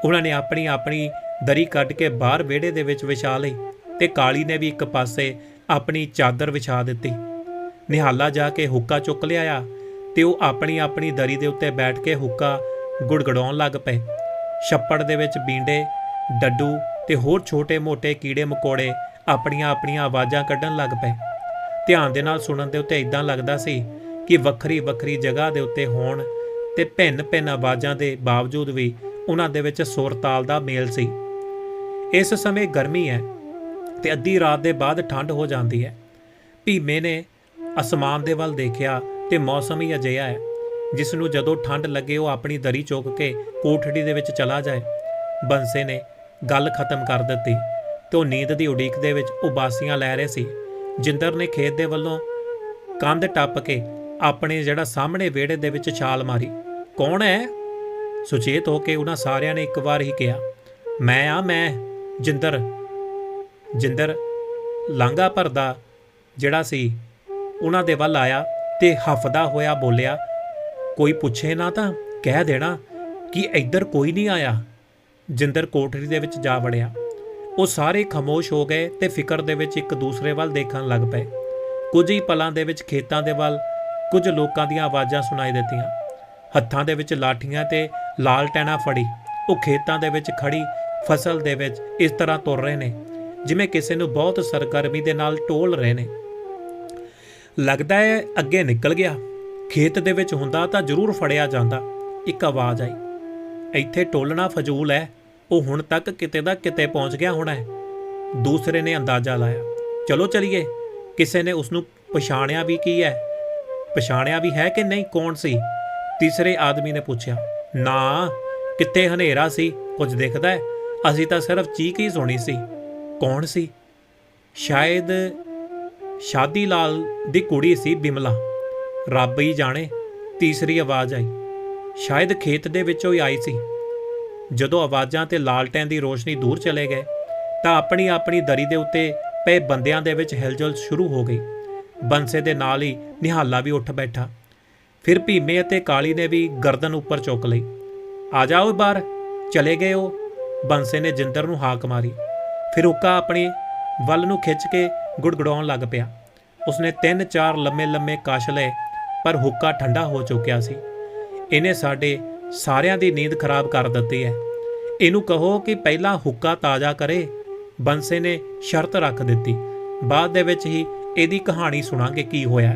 ਉਹਨਾਂ ਨੇ ਆਪਣੀ ਆਪਣੀ ਦਰੀ ਕੱਢ ਕੇ ਬਾਹਰ ਵਿਹੜੇ ਦੇ ਵਿੱਚ ਵਿਛਾ ਲਈ ਤੇ ਕਾਲੀ ਨੇ ਵੀ ਇੱਕ ਪਾਸੇ ਆਪਣੀ ਚਾਦਰ ਵਿਛਾ ਦਿੱਤੀ। ਨਿਹਾਲਾ ਜਾ ਕੇ ਹੁੱਕਾ ਚੁੱਕ ਲਿਆਇਆ ਤੇ ਉਹ ਆਪਣੀ ਆਪਣੀ ਦਰੀ ਦੇ ਉੱਤੇ ਬੈਠ ਕੇ ਹੁੱਕਾ ਗੁੜਗੜਾਉਣ ਲੱਗ ਪਏ। ਛੱਪੜ ਦੇ ਵਿੱਚ ਬੀਂਡੇ, ਡੱਡੂ ਤੇ ਹੋਰ ਛੋਟੇ-ਮੋਟੇ ਕੀੜੇ ਮਕੌੜੇ ਆਪਣੀਆਂ ਆਪਣੀਆਂ ਆਵਾਜ਼ਾਂ ਕੱਢਣ ਲੱਗ ਪਏ। ਧਿਆਨ ਦੇ ਨਾਲ ਸੁਣਨ ਦੇ ਉੱਤੇ ਇਦਾਂ ਲੱਗਦਾ ਸੀ ਕਿ ਵੱਖਰੀ ਵੱਖਰੀ ਜਗ੍ਹਾ ਦੇ ਉੱਤੇ ਹੋਣ ਤੇ ਭਿੰਨ-ਭਿੰਨ ਆਵਾਜ਼ਾਂ ਦੇ ਬਾਵਜੂਦ ਵੀ ਉਹਨਾਂ ਦੇ ਵਿੱਚ ਸੁਰ ਤਾਲ ਦਾ ਮੇਲ ਸੀ। ਇਸ ਸਮੇਂ ਗਰਮੀ ਹੈ। ਤੇ ਅੱਧੀ ਰਾਤ ਦੇ ਬਾਅਦ ਠੰਡ ਹੋ ਜਾਂਦੀ ਹੈ। ਭੀਮੇ ਨੇ ਅਸਮਾਨ ਦੇ ਵੱਲ ਦੇਖਿਆ ਤੇ ਮੌਸਮ ਹੀ ਅਜਿਹਾ ਹੈ, ਜਿਸ ਨੂੰ ਜਦੋਂ ਠੰਡ ਲੱਗੇ ਉਹ ਆਪਣੀ ਦਰੀ ਚੁੱਕ ਕੇ ਕੋਠੜੀ ਦੇ ਵਿੱਚ ਚਲਾ ਜਾਏ। ਬੰਸੇ ਨੇ ਗੱਲ ਖਤਮ ਕਰ ਦਿੱਤੀ ਤੇ ਉਹ ਨੀਂਦ ਦੀ ਉਡੀਕ ਦੇ ਵਿੱਚ ਉਬਾਸੀਆਂ ਲੈ ਰਹੇ ਸੀ। ਜਿੰਦਰ ਨੇ ਖੇਤ ਦੇ ਵੱਲੋਂ ਕੰਧ ਟੱਪ ਕੇ ਆਪਣੇ ਜਿਹੜਾ ਸਾਹਮਣੇ ਵਿਹੜੇ ਦੇ ਵਿੱਚ ਛਾਲ ਮਾਰੀ। ਕੌਣ ਹੈ? ਸੁਚੇਤ ਹੋ ਕੇ ਉਹਨਾਂ ਸਾਰਿਆਂ ਨੇ ਇੱਕ ਵਾਰ ਹੀ ਕਿਹਾ। ਮੈਂ ਆ, ਮੈਂ, ਜਿੰਦਰ। ਜਿੰਦਰ ਲਾਂਗਾ ਭਰਦਾ ਜਿਹੜਾ ਸੀ, ਉਹਨਾਂ ਦੇ ਵੱਲ ਆਇਆ ਤੇ ਹਫਦਾ ਹੋਇਆ ਬੋਲਿਆ, ਕੋਈ ਪੁੱਛੇ ਨਾ ਤਾਂ ਕਹਿ ਦੇਣਾ ਕਿ ਇੱਧਰ ਕੋਈ ਨਹੀਂ ਆਇਆ। ਜਿੰਦਰ ਕੋਠੜੀ ਦੇ ਵਿੱਚ ਜਾ ਵੜਿਆ। ਉਹ ਸਾਰੇ ਖਾਮੋਸ਼ ਹੋ ਗਏ ਤੇ ਫਿਕਰ ਦੇ ਵਿੱਚ ਇੱਕ ਦੂਸਰੇ ਵੱਲ ਦੇਖਣ ਲੱਗ ਪਏ। ਕੁਝ ਹੀ ਪਲਾਂ ਦੇ ਵਿੱਚ ਖੇਤਾਂ ਦੇ ਵੱਲ ਕੁਝ ਲੋਕਾਂ ਦੀਆਂ ਆਵਾਜ਼ਾਂ ਸੁਣਾਈ ਦਿੱਤੀਆਂ। ਹੱਥਾਂ ਦੇ ਵਿੱਚ ਲਾਠੀਆਂ ਤੇ ਲਾਲਟੈਣਾ ਫੜੀ। ਉਹ ਖੇਤਾਂ ਦੇ ਵਿੱਚ ਖੜੀ ਫਸਲ ਦੇ ਵਿੱਚ ਇਸ ਤਰ੍ਹਾਂ ਤੁਰ ਰਹੇ ਨੇ। ਜਿਵੇਂ ਕਿਸੇ ਨੂੰ ਬਹੁਤ ਸਰਗਰਮੀ ਦੇ ਨਾਲ ਟੋਲ ਰਹੇ ਨੇ। ਲੱਗਦਾ ਹੈ ਅੱਗੇ ਨਿਕਲ ਗਿਆ। ਖੇਤ ਦੇ ਵਿੱਚ ਹੁੰਦਾ ਤਾਂ ਜ਼ਰੂਰ ਫੜਿਆ ਜਾਂਦਾ। ਇੱਕ ਆਵਾਜ਼ ਆਈ। ਇੱਥੇ ਟੋਲਣਾ ਫਜ਼ੂਲ ਹੈ। ਉਹ ਹੁਣ ਤੱਕ ਕਿਤੇ ਦਾ ਕਿਤੇ ਪਹੁੰਚ ਗਿਆ ਹੋਣਾ ਹੈ। ਦੂਸਰੇ ਨੇ ਅੰਦਾਜ਼ਾ ਲਾਇਆ। ਚਲੋ ਚਲੀਏ। ਕਿਸੇ ਨੇ ਉਸ ਨੂੰ ਪਛਾਣਿਆ ਵੀ ਕੀ ਹੈ? ਪਛਾਣਿਆ ਵੀ ਹੈ ਕਿ ਨਹੀਂ? ਕੌਣ ਸੀ? ਤੀਸਰੇ ਆਦਮੀ ਨੇ ਪੁੱਛਿਆ। ਨਾ, ਕਿੱਥੇ ਹਨੇਰਾ ਸੀ? ਕੁਝ ਦਿਖਦਾ ਹੈ। ਅਸੀਂ ਤਾਂ ਸਿਰਫ ਚੀਕ ਹੀ ਸੁਣੀ ਸੀ। ਕੌਣ ਸੀ? ਸ਼ਾਇਦ ਸ਼ਾਦੀ ਲਾਲ ਦੀ ਕੁੜੀ ਸੀ ਬਿਮਲਾ। ਰੱਬ ਹੀ ਜਾਣੇ, ਤੀਸਰੀ ਆਵਾਜ਼ ਆਈ। ਸ਼ਾਇਦ ਖੇਤ ਦੇ ਵਿੱਚੋਂ ਹੀ ਆਈ ਸੀ। ਜਦੋਂ ਆਵਾਜ਼ਾਂ ਤੇ ਲਾਲਟੈਨ ਦੀ ਰੋਸ਼ਨੀ ਦੂਰ ਚਲੇ ਗਏ, ਤਾਂ ਆਪਣੀ ਆਪਣੀ ਦਰੀ ਦੇ ਉੱਤੇ ਪਏ ਬੰਦਿਆਂ ਦੇ ਵਿੱਚ ਹਿਲਜੁਲ ਸ਼ੁਰੂ ਹੋ ਗਈ। ਬੰਸੇ ਦੇ ਨਾਲ ਹੀ ਨਿਹਾਲਾ ਵੀ ਉੱਠ ਬੈਠਾ। ਫਿਰ ਭੀਮੇ ਅਤੇ ਕਾਲੀ ਨੇ ਵੀ ਗਰਦਨ ਉੱਪਰ ਚੁੱਕ ਲਈ। ਆ ਜਾਓ ਬਾਹਰ, ਚਲੇ ਗਏ ਉਹ? ਬੰਸੇ ਨੇ ਜਿੰਦਰ ਨੂੰ ਹਾਕ ਮਾਰੀ। ਫਿਰ ਹੁੱਕਾ ਆਪਣੀ ਵੱਲ ਨੂੰ ਖਿੱਚ ਕੇ ਗੁੜਗੜਾਉਣ ਲੱਗ ਪਿਆ। ਉਸਨੇ ਤਿੰਨ ਚਾਰ ਲੰਮੇ ਲੰਮੇ ਕਸ਼ ਲਏ, ਪਰ ਹੁੱਕਾ ਠੰਡਾ ਹੋ ਚੁੱਕਿਆ ਸੀ। ਇਹਨੇ ਸਾਡੇ ਸਾਰਿਆਂ ਦੀ ਨੀਂਦ ਖਰਾਬ ਕਰ ਦਿੱਤੀ ਹੈ। ਇਹਨੂੰ ਕਹੋ ਕਿ ਪਹਿਲਾਂ ਹੁੱਕਾ ਤਾਜ਼ਾ ਕਰੇ, ਬੰਸੇ ਨੇ ਸ਼ਰਤ ਰੱਖ ਦਿੱਤੀ। ਬਾਅਦ ਦੇ ਵਿੱਚ ਹੀ ਇਹਦੀ ਕਹਾਣੀ ਸੁਣਾਂਗੇ ਕੀ ਹੋਇਆ।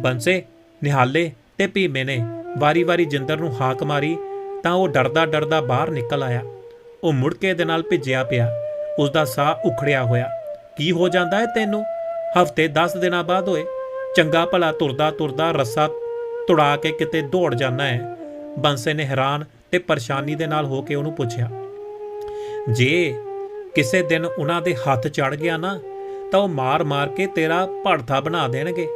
ਬੰਸੇ ਨਿਹਾਲੇ ਤੇ ਭੀਮੇ ਨੇ ਵਾਰੀ-ਵਾਰੀ ਜਿੰਦਰ ਨੂੰ ਹਾਕ ਮਾਰੀ ਤਾਂ ਉਹ ਡਰਦਾ ਡਰਦਾ ਬਾਹਰ ਨਿਕਲ ਆਇਆ। ਉਹ ਮੁੜਕੇ ਦੇ ਨਾਲ ਭਿੱਜਿਆ ਪਿਆ। ਉਸ ਦਾ ਸਾਹ ਉਖੜਿਆ ਹੋਇਆ। ਕੀ ਹੋ ਜਾਂਦਾ ਹੈ ਤੈਨੂੰ? ਹਫ਼ਤੇ 10 ਦਿਨਾਂ ਬਾਅਦ ਹੋਏ ਚੰਗਾ ਭਲਾ ਤੁਰਦਾ ਤੁਰਦਾ ਰੱਸਾ ਤੁੜਾ ਕੇ ਕਿਤੇ ਦੌੜ ਜਾਂਦਾ ਹੈ। ਬੰਸੇ ਨੇ ਹੈਰਾਨ ਤੇ ਪਰੇਸ਼ਾਨੀ ਦੇ ਨਾਲ ਹੋ ਕੇ ਉਹਨੂੰ ਪੁੱਛਿਆ, ਜੇ ਕਿਸੇ ਦਿਨ ਉਹਨਾਂ ਦੇ ਹੱਥ ਚੜ ਗਿਆ ਨਾ, ਤਾਂ ਉਹ ਮਾਰ-ਮਾਰ ਕੇ ਤੇਰਾ ਭੜਥਾ ਬਣਾ ਦੇਣਗੇ।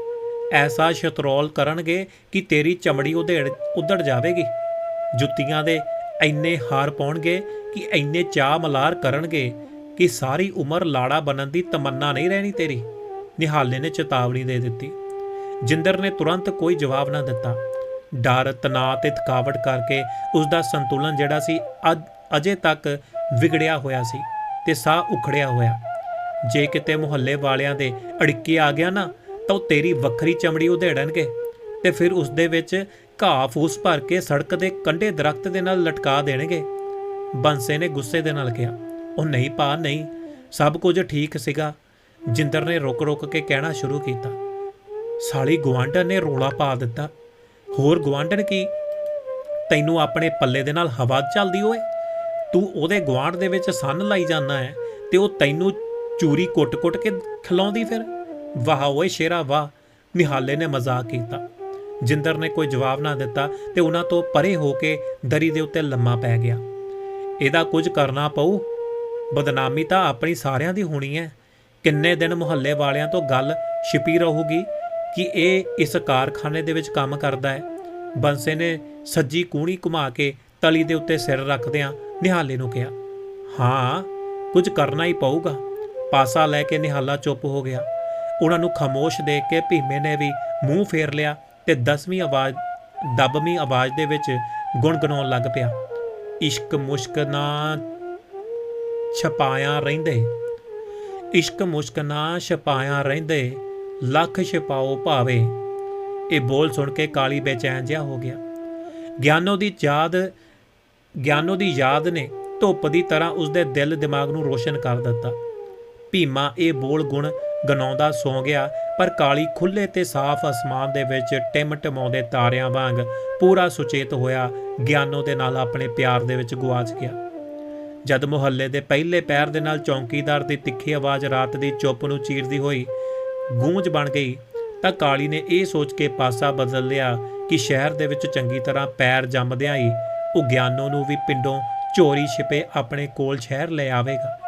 ਐਸਾ ਸ਼ਤਰੋਲ ਕਰਨਗੇ ਕਿ ਤੇਰੀ ਚਮੜੀ ਉਧੇੜ ਉਧੜ ਜਾਵੇਗੀ। ਜੁੱਤੀਆਂ ਦੇ ਐਨੇ ਹਾਰ ਪਾਉਣਗੇ ਕਿ ਐਨੇ ਚਾਹ ਮਲਾਰ ਕਰਨਗੇ ਕਿ ਸਾਰੀ ਉਮਰ ਲਾੜਾ ਬਣਨ ਦੀ ਤਮੰਨਾ ਨਹੀਂ ਰਹਿਣੀ ਤੇਰੀ। ਨਿਹਾਲੇ ਨੇ ਚੇਤਾਵਨੀ ਦੇ ਦਿੱਤੀ। ਜਿੰਦਰ ਨੇ ਤੁਰੰਤ ਕੋਈ ਜਵਾਬ ਨਾ ਦਿੱਤਾ। ਡਰ, ਤਣਾਅ ਤੇ ਥਕਾਵਟ ਕਰਕੇ ਉਸ ਦਾ ਸੰਤੁਲਨ ਜਿਹੜਾ ਸੀ ਅਜੇ ਤੱਕ ਵਿਗੜਿਆ ਹੋਇਆ ਸੀ ਤੇ ਸਾਹ ਉਖੜਿਆ ਹੋਇਆ। ਜੇ ਕਿਤੇ ਮੁਹੱਲੇ ਵਾਲਿਆਂ ਦੇ ਅੜਿੱਕੇ ਆ ਗਿਆ ਨਾ, ਤਾਂ ਉਹ ਤੇਰੀ ਵੱਖਰੀ ਚਮੜੀ ਉਧੇੜਨਗੇ ਤੇ ਫਿਰ ਉਸ ਦੇ ਵਿੱਚ ਘਾਹ ਫੂਸ ਭਰ ਕੇ ਸੜਕ ਦੇ ਕੰਢੇ ਦਰਖਤ ਦੇ ਨਾਲ ਲਟਕਾ ਦੇਣਗੇ। ਬੰਸੇ ਨੇ ਗੁੱਸੇ ਦੇ ਨਾਲ ਕਿਹਾ ਉਹ ਨਹੀਂ ਪਾ, ਨਹੀਂ। ਸਭ ਕੁਝ ਠੀਕ ਸੀਗਾ। ਜਿੰਦਰ ਨੇ ਰੁਕ ਰੁਕ ਕੇ ਕਹਿਣਾ ਸ਼ੁਰੂ ਕੀਤਾ। ਸਾਲੀ ਗਵਾਂਢਣ ਨੇ ਰੋਲਾ ਪਾ ਦਿੱਤਾ। ਹੋਰ ਗਵਾਂਢਣ ਕੀ? ਤੈਨੂੰ ਆਪਣੇ ਪੱਲੇ ਦੇ ਨਾਲ ਹਵਾ ਚੱਲਦੀ ਓਏ। ਤੂੰ ਉਹਦੇ ਗਵਾਂਢ ਦੇ ਵਿੱਚ ਸੰਨ ਲਾਈ ਜਾਂਦਾ ਹੈ ਤੇ ਉਹ ਤੈਨੂੰ ਚੂਰੀ ਕੁੱਟ-ਕੁੱਟ ਕੇ ਖਿਲਾਉਂਦੀ ਫਿਰ? ਵਾਹ ਓਏ ਸ਼ੇਰਾ, ਵਾਹ। ਨਿਹਾਲੇ ਨੇ ਮਜ਼ਾਕ ਕੀਤਾ। ਜਿੰਦਰ ਨੇ ਕੋਈ ਜਵਾਬ ਨਾ ਦਿੱਤਾ ਤੇ ਉਹਨਾਂ ਤੋਂ ਪਰੇ ਹੋ ਕੇ ਦਰੀ ਦੇ ਉੱਤੇ ਲੰਮਾ ਪੈ ਗਿਆ। ਇਹਦਾ ਕੁਝ ਕਰਨਾ ਪਊ। ਬਦਨਾਮੀ ਤਾਂ ਆਪਣੀ ਸਾਰਿਆਂ ਦੀ ਹੋਣੀ ਹੈ ਕਿੰਨੇ ਦਿਨ ਮੁਹੱਲੇ ਵਾਲਿਆਂ ਤੋਂ ਗੱਲ ਛਿਪੀ ਰਹੂਗੀ ਕਿ ਇਹ ਇਸ ਕਾਰਖਾਨੇ ਦੇ ਵਿੱਚ ਕੰਮ ਕਰਦਾ ਹੈ ਬੰਸੇ ਨੇ ਸੱਜੀ ਕੂਣੀ ਘੁਮਾ ਕੇ ਤਲੀ ਦੇ ਉੱਤੇ ਸਿਰ ਰੱਖਦਿਆਂ ਨਿਹਾਲੇ ਨੂੰ ਕਿਹਾ, ਹਾਂ, ਕੁਝ ਕਰਨਾ ਹੀ ਪਊਗਾ। ਪਾਸਾ ਲੈ ਕੇ ਨਿਹਾਲਾ ਚੁੱਪ ਹੋ ਗਿਆ। ਉਹਨਾਂ ਨੂੰ ਖਾਮੋਸ਼ ਦੇਖ ਕੇ ਭੀਮੇ ਨੇ ਵੀ ਮੂੰਹ ਫੇਰ ਲਿਆ ਤੇ ਦਸਵੀਂ ਆਵਾਜ਼, ਦਬਵੀਂ ਆਵਾਜ਼ ਦੇ ਵਿੱਚ ਗੁੰਗਣਾਉਣ ਲੱਗ ਪਿਆ। ਇਸ਼ਕ ਮੁਸ਼ਕ ਨਾ ਛਪਾਇਆ ਰਹਿੰਦੇ। ਇਸ਼ਕ ਮੁਸ਼ਕ ਨਾ ਛਪਾਇਆ ਰਹਿੰਦੇ, ਲੱਖ ਛਪਾਓ ਭਾਵੇ। ਇਹ ਬੋਲ ਸੁਣ ਕੇ ਕਾਲੀ ਬੇਚੈਨ ਜਿਹਾ ਹੋ ਗਿਆ। ਗਿਆਨੋ ਦੀ ਯਾਦ, ਗਿਆਨੋ ਦੀ ਯਾਦ ਨੇ ਧੁੱਪ ਦੀ ਤਰ੍ਹਾਂ ਉਸਦੇ ਦਿਲ ਦਿਮਾਗ ਨੂੰ ਰੋਸ਼ਨ ਕਰ ਦਿੱਤਾ। ਭੀਮਾ ਇਹ ਬੋਲ ਗੁਣ ਗਨਾਉਂਦਾ ਸੌ ਗਿਆ, ਪਰ ਕਾਲੀ ਖੁੱਲੇ ਤੇ ਸਾਫ਼ ਅਸਮਾਨ ਦੇ ਵਿੱਚ ਟਿਮ-ਟਮਾਉਂਦੇ ਤਾਰਿਆਂ ਵਾਂਗ ਪੂਰਾ ਸੁਚੇਤ ਹੋਇਆ, ਗਿਆਨੋ ਦੇ ਨਾਲ ਆਪਣੇ ਪਿਆਰ ਦੇ ਵਿੱਚ ਗੁਆਚ ਗਿਆ। ਜਦ ਮੁਹੱਲੇ ਦੇ ਪਹਿਲੇ ਪੈਰ ਦੇ ਨਾਲ ਚੌਂਕੀਦਾਰ ਦੀ ਤਿੱਖੀ ਆਵਾਜ਼ ਰਾਤ ਦੀ ਚੁੱਪ ਨੂੰ ਚੀਰਦੀ ਹੋਈ ਗੂੰਜ ਬਣ ਗਈ, ਤਾਂ ਕਾਲੀ ਨੇ ਇਹ ਸੋਚ ਕੇ ਪਾਸਾ ਬਦਲ ਲਿਆ ਕਿ ਸ਼ਹਿਰ ਦੇ ਵਿੱਚ ਚੰਗੀ ਤਰ੍ਹਾਂ ਪੈਰ ਜੰਮਦਿਆਂ ਹੀ ਉਹ ਗਿਆਨੋ ਨੂੰ ਵੀ ਪਿੰਡੋਂ ਚੋਰੀ ਛਿਪੇ ਆਪਣੇ ਕੋਲ ਸ਼ਹਿਰ ਲੈ ਆਵੇਗਾ।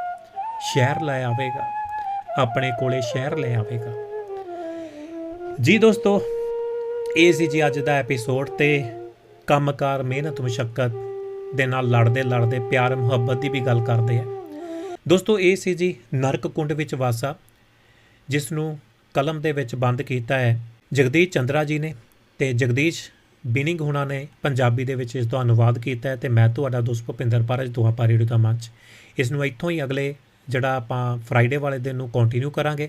ਸ਼ਹਿਰ ਲੈ ਆਵੇਗਾ। ਆਪਣੇ ਕੋਲੇ ਸ਼ਹਿਰ ਲੈ ਆਵੇਗਾ। ਜੀ ਦੋਸਤੋ, ਇਹ ਸੀ ਜੀ ਅੱਜ ਦਾ ਐਪੀਸੋਡ ਤੇ ਕੰਮਕਾਰ ਮਿਹਨਤ ਮੁਸ਼ਕਲ ਦੇ ਨਾਲ ਲੜਦੇ ਲੜਦੇ ਪਿਆਰ, ਮੁਹੱਬਤ ਦੀ ਵੀ ਗੱਲ ਕਰਦੇ ਆ। ਦੋਸਤੋ, ਇਹ ਸੀ ਜੀ ਨਰਕ ਕੁੰਡ ਵਿੱਚ ਵਾਸਾ ਜਿਸ ਨੂੰ ਕਲਮ ਦੇ ਵਿੱਚ ਬੰਦ ਕੀਤਾ ਹੈ ਜਗਦੀਸ਼ ਚੰਦਰਾ ਜੀ ਨੇ ਤੇ ਜਗਦੀਸ਼ ਬਿਨਿੰਗ ਹੁਣਾਂ ਨੇ ਪੰਜਾਬੀ ਦੇ ਵਿੱਚ ਇਸ ਦਾ ਅਨੁਵਾਦ ਕੀਤਾ ਹੈ ਤੇ ਮੈਂ ਤੁਹਾਡਾ ਦੋਸਤ ਭੁਪਿੰਦਰ ਪਾਰਜ ਦੁਆਪਾ ਰੇਡੀਓ ਦਾ ਮੰਚ। ਇਸ ਨੂੰ ਇੱਥੋਂ ਹੀ ਅਗਲੇ ਜਿਹੜਾ ਆਪਾਂ ਫਰਾਈਡੇ ਵਾਲੇ ਦਿਨ ਨੂੰ ਕੰਟੀਨਿਊ ਕਰਾਂਗੇ।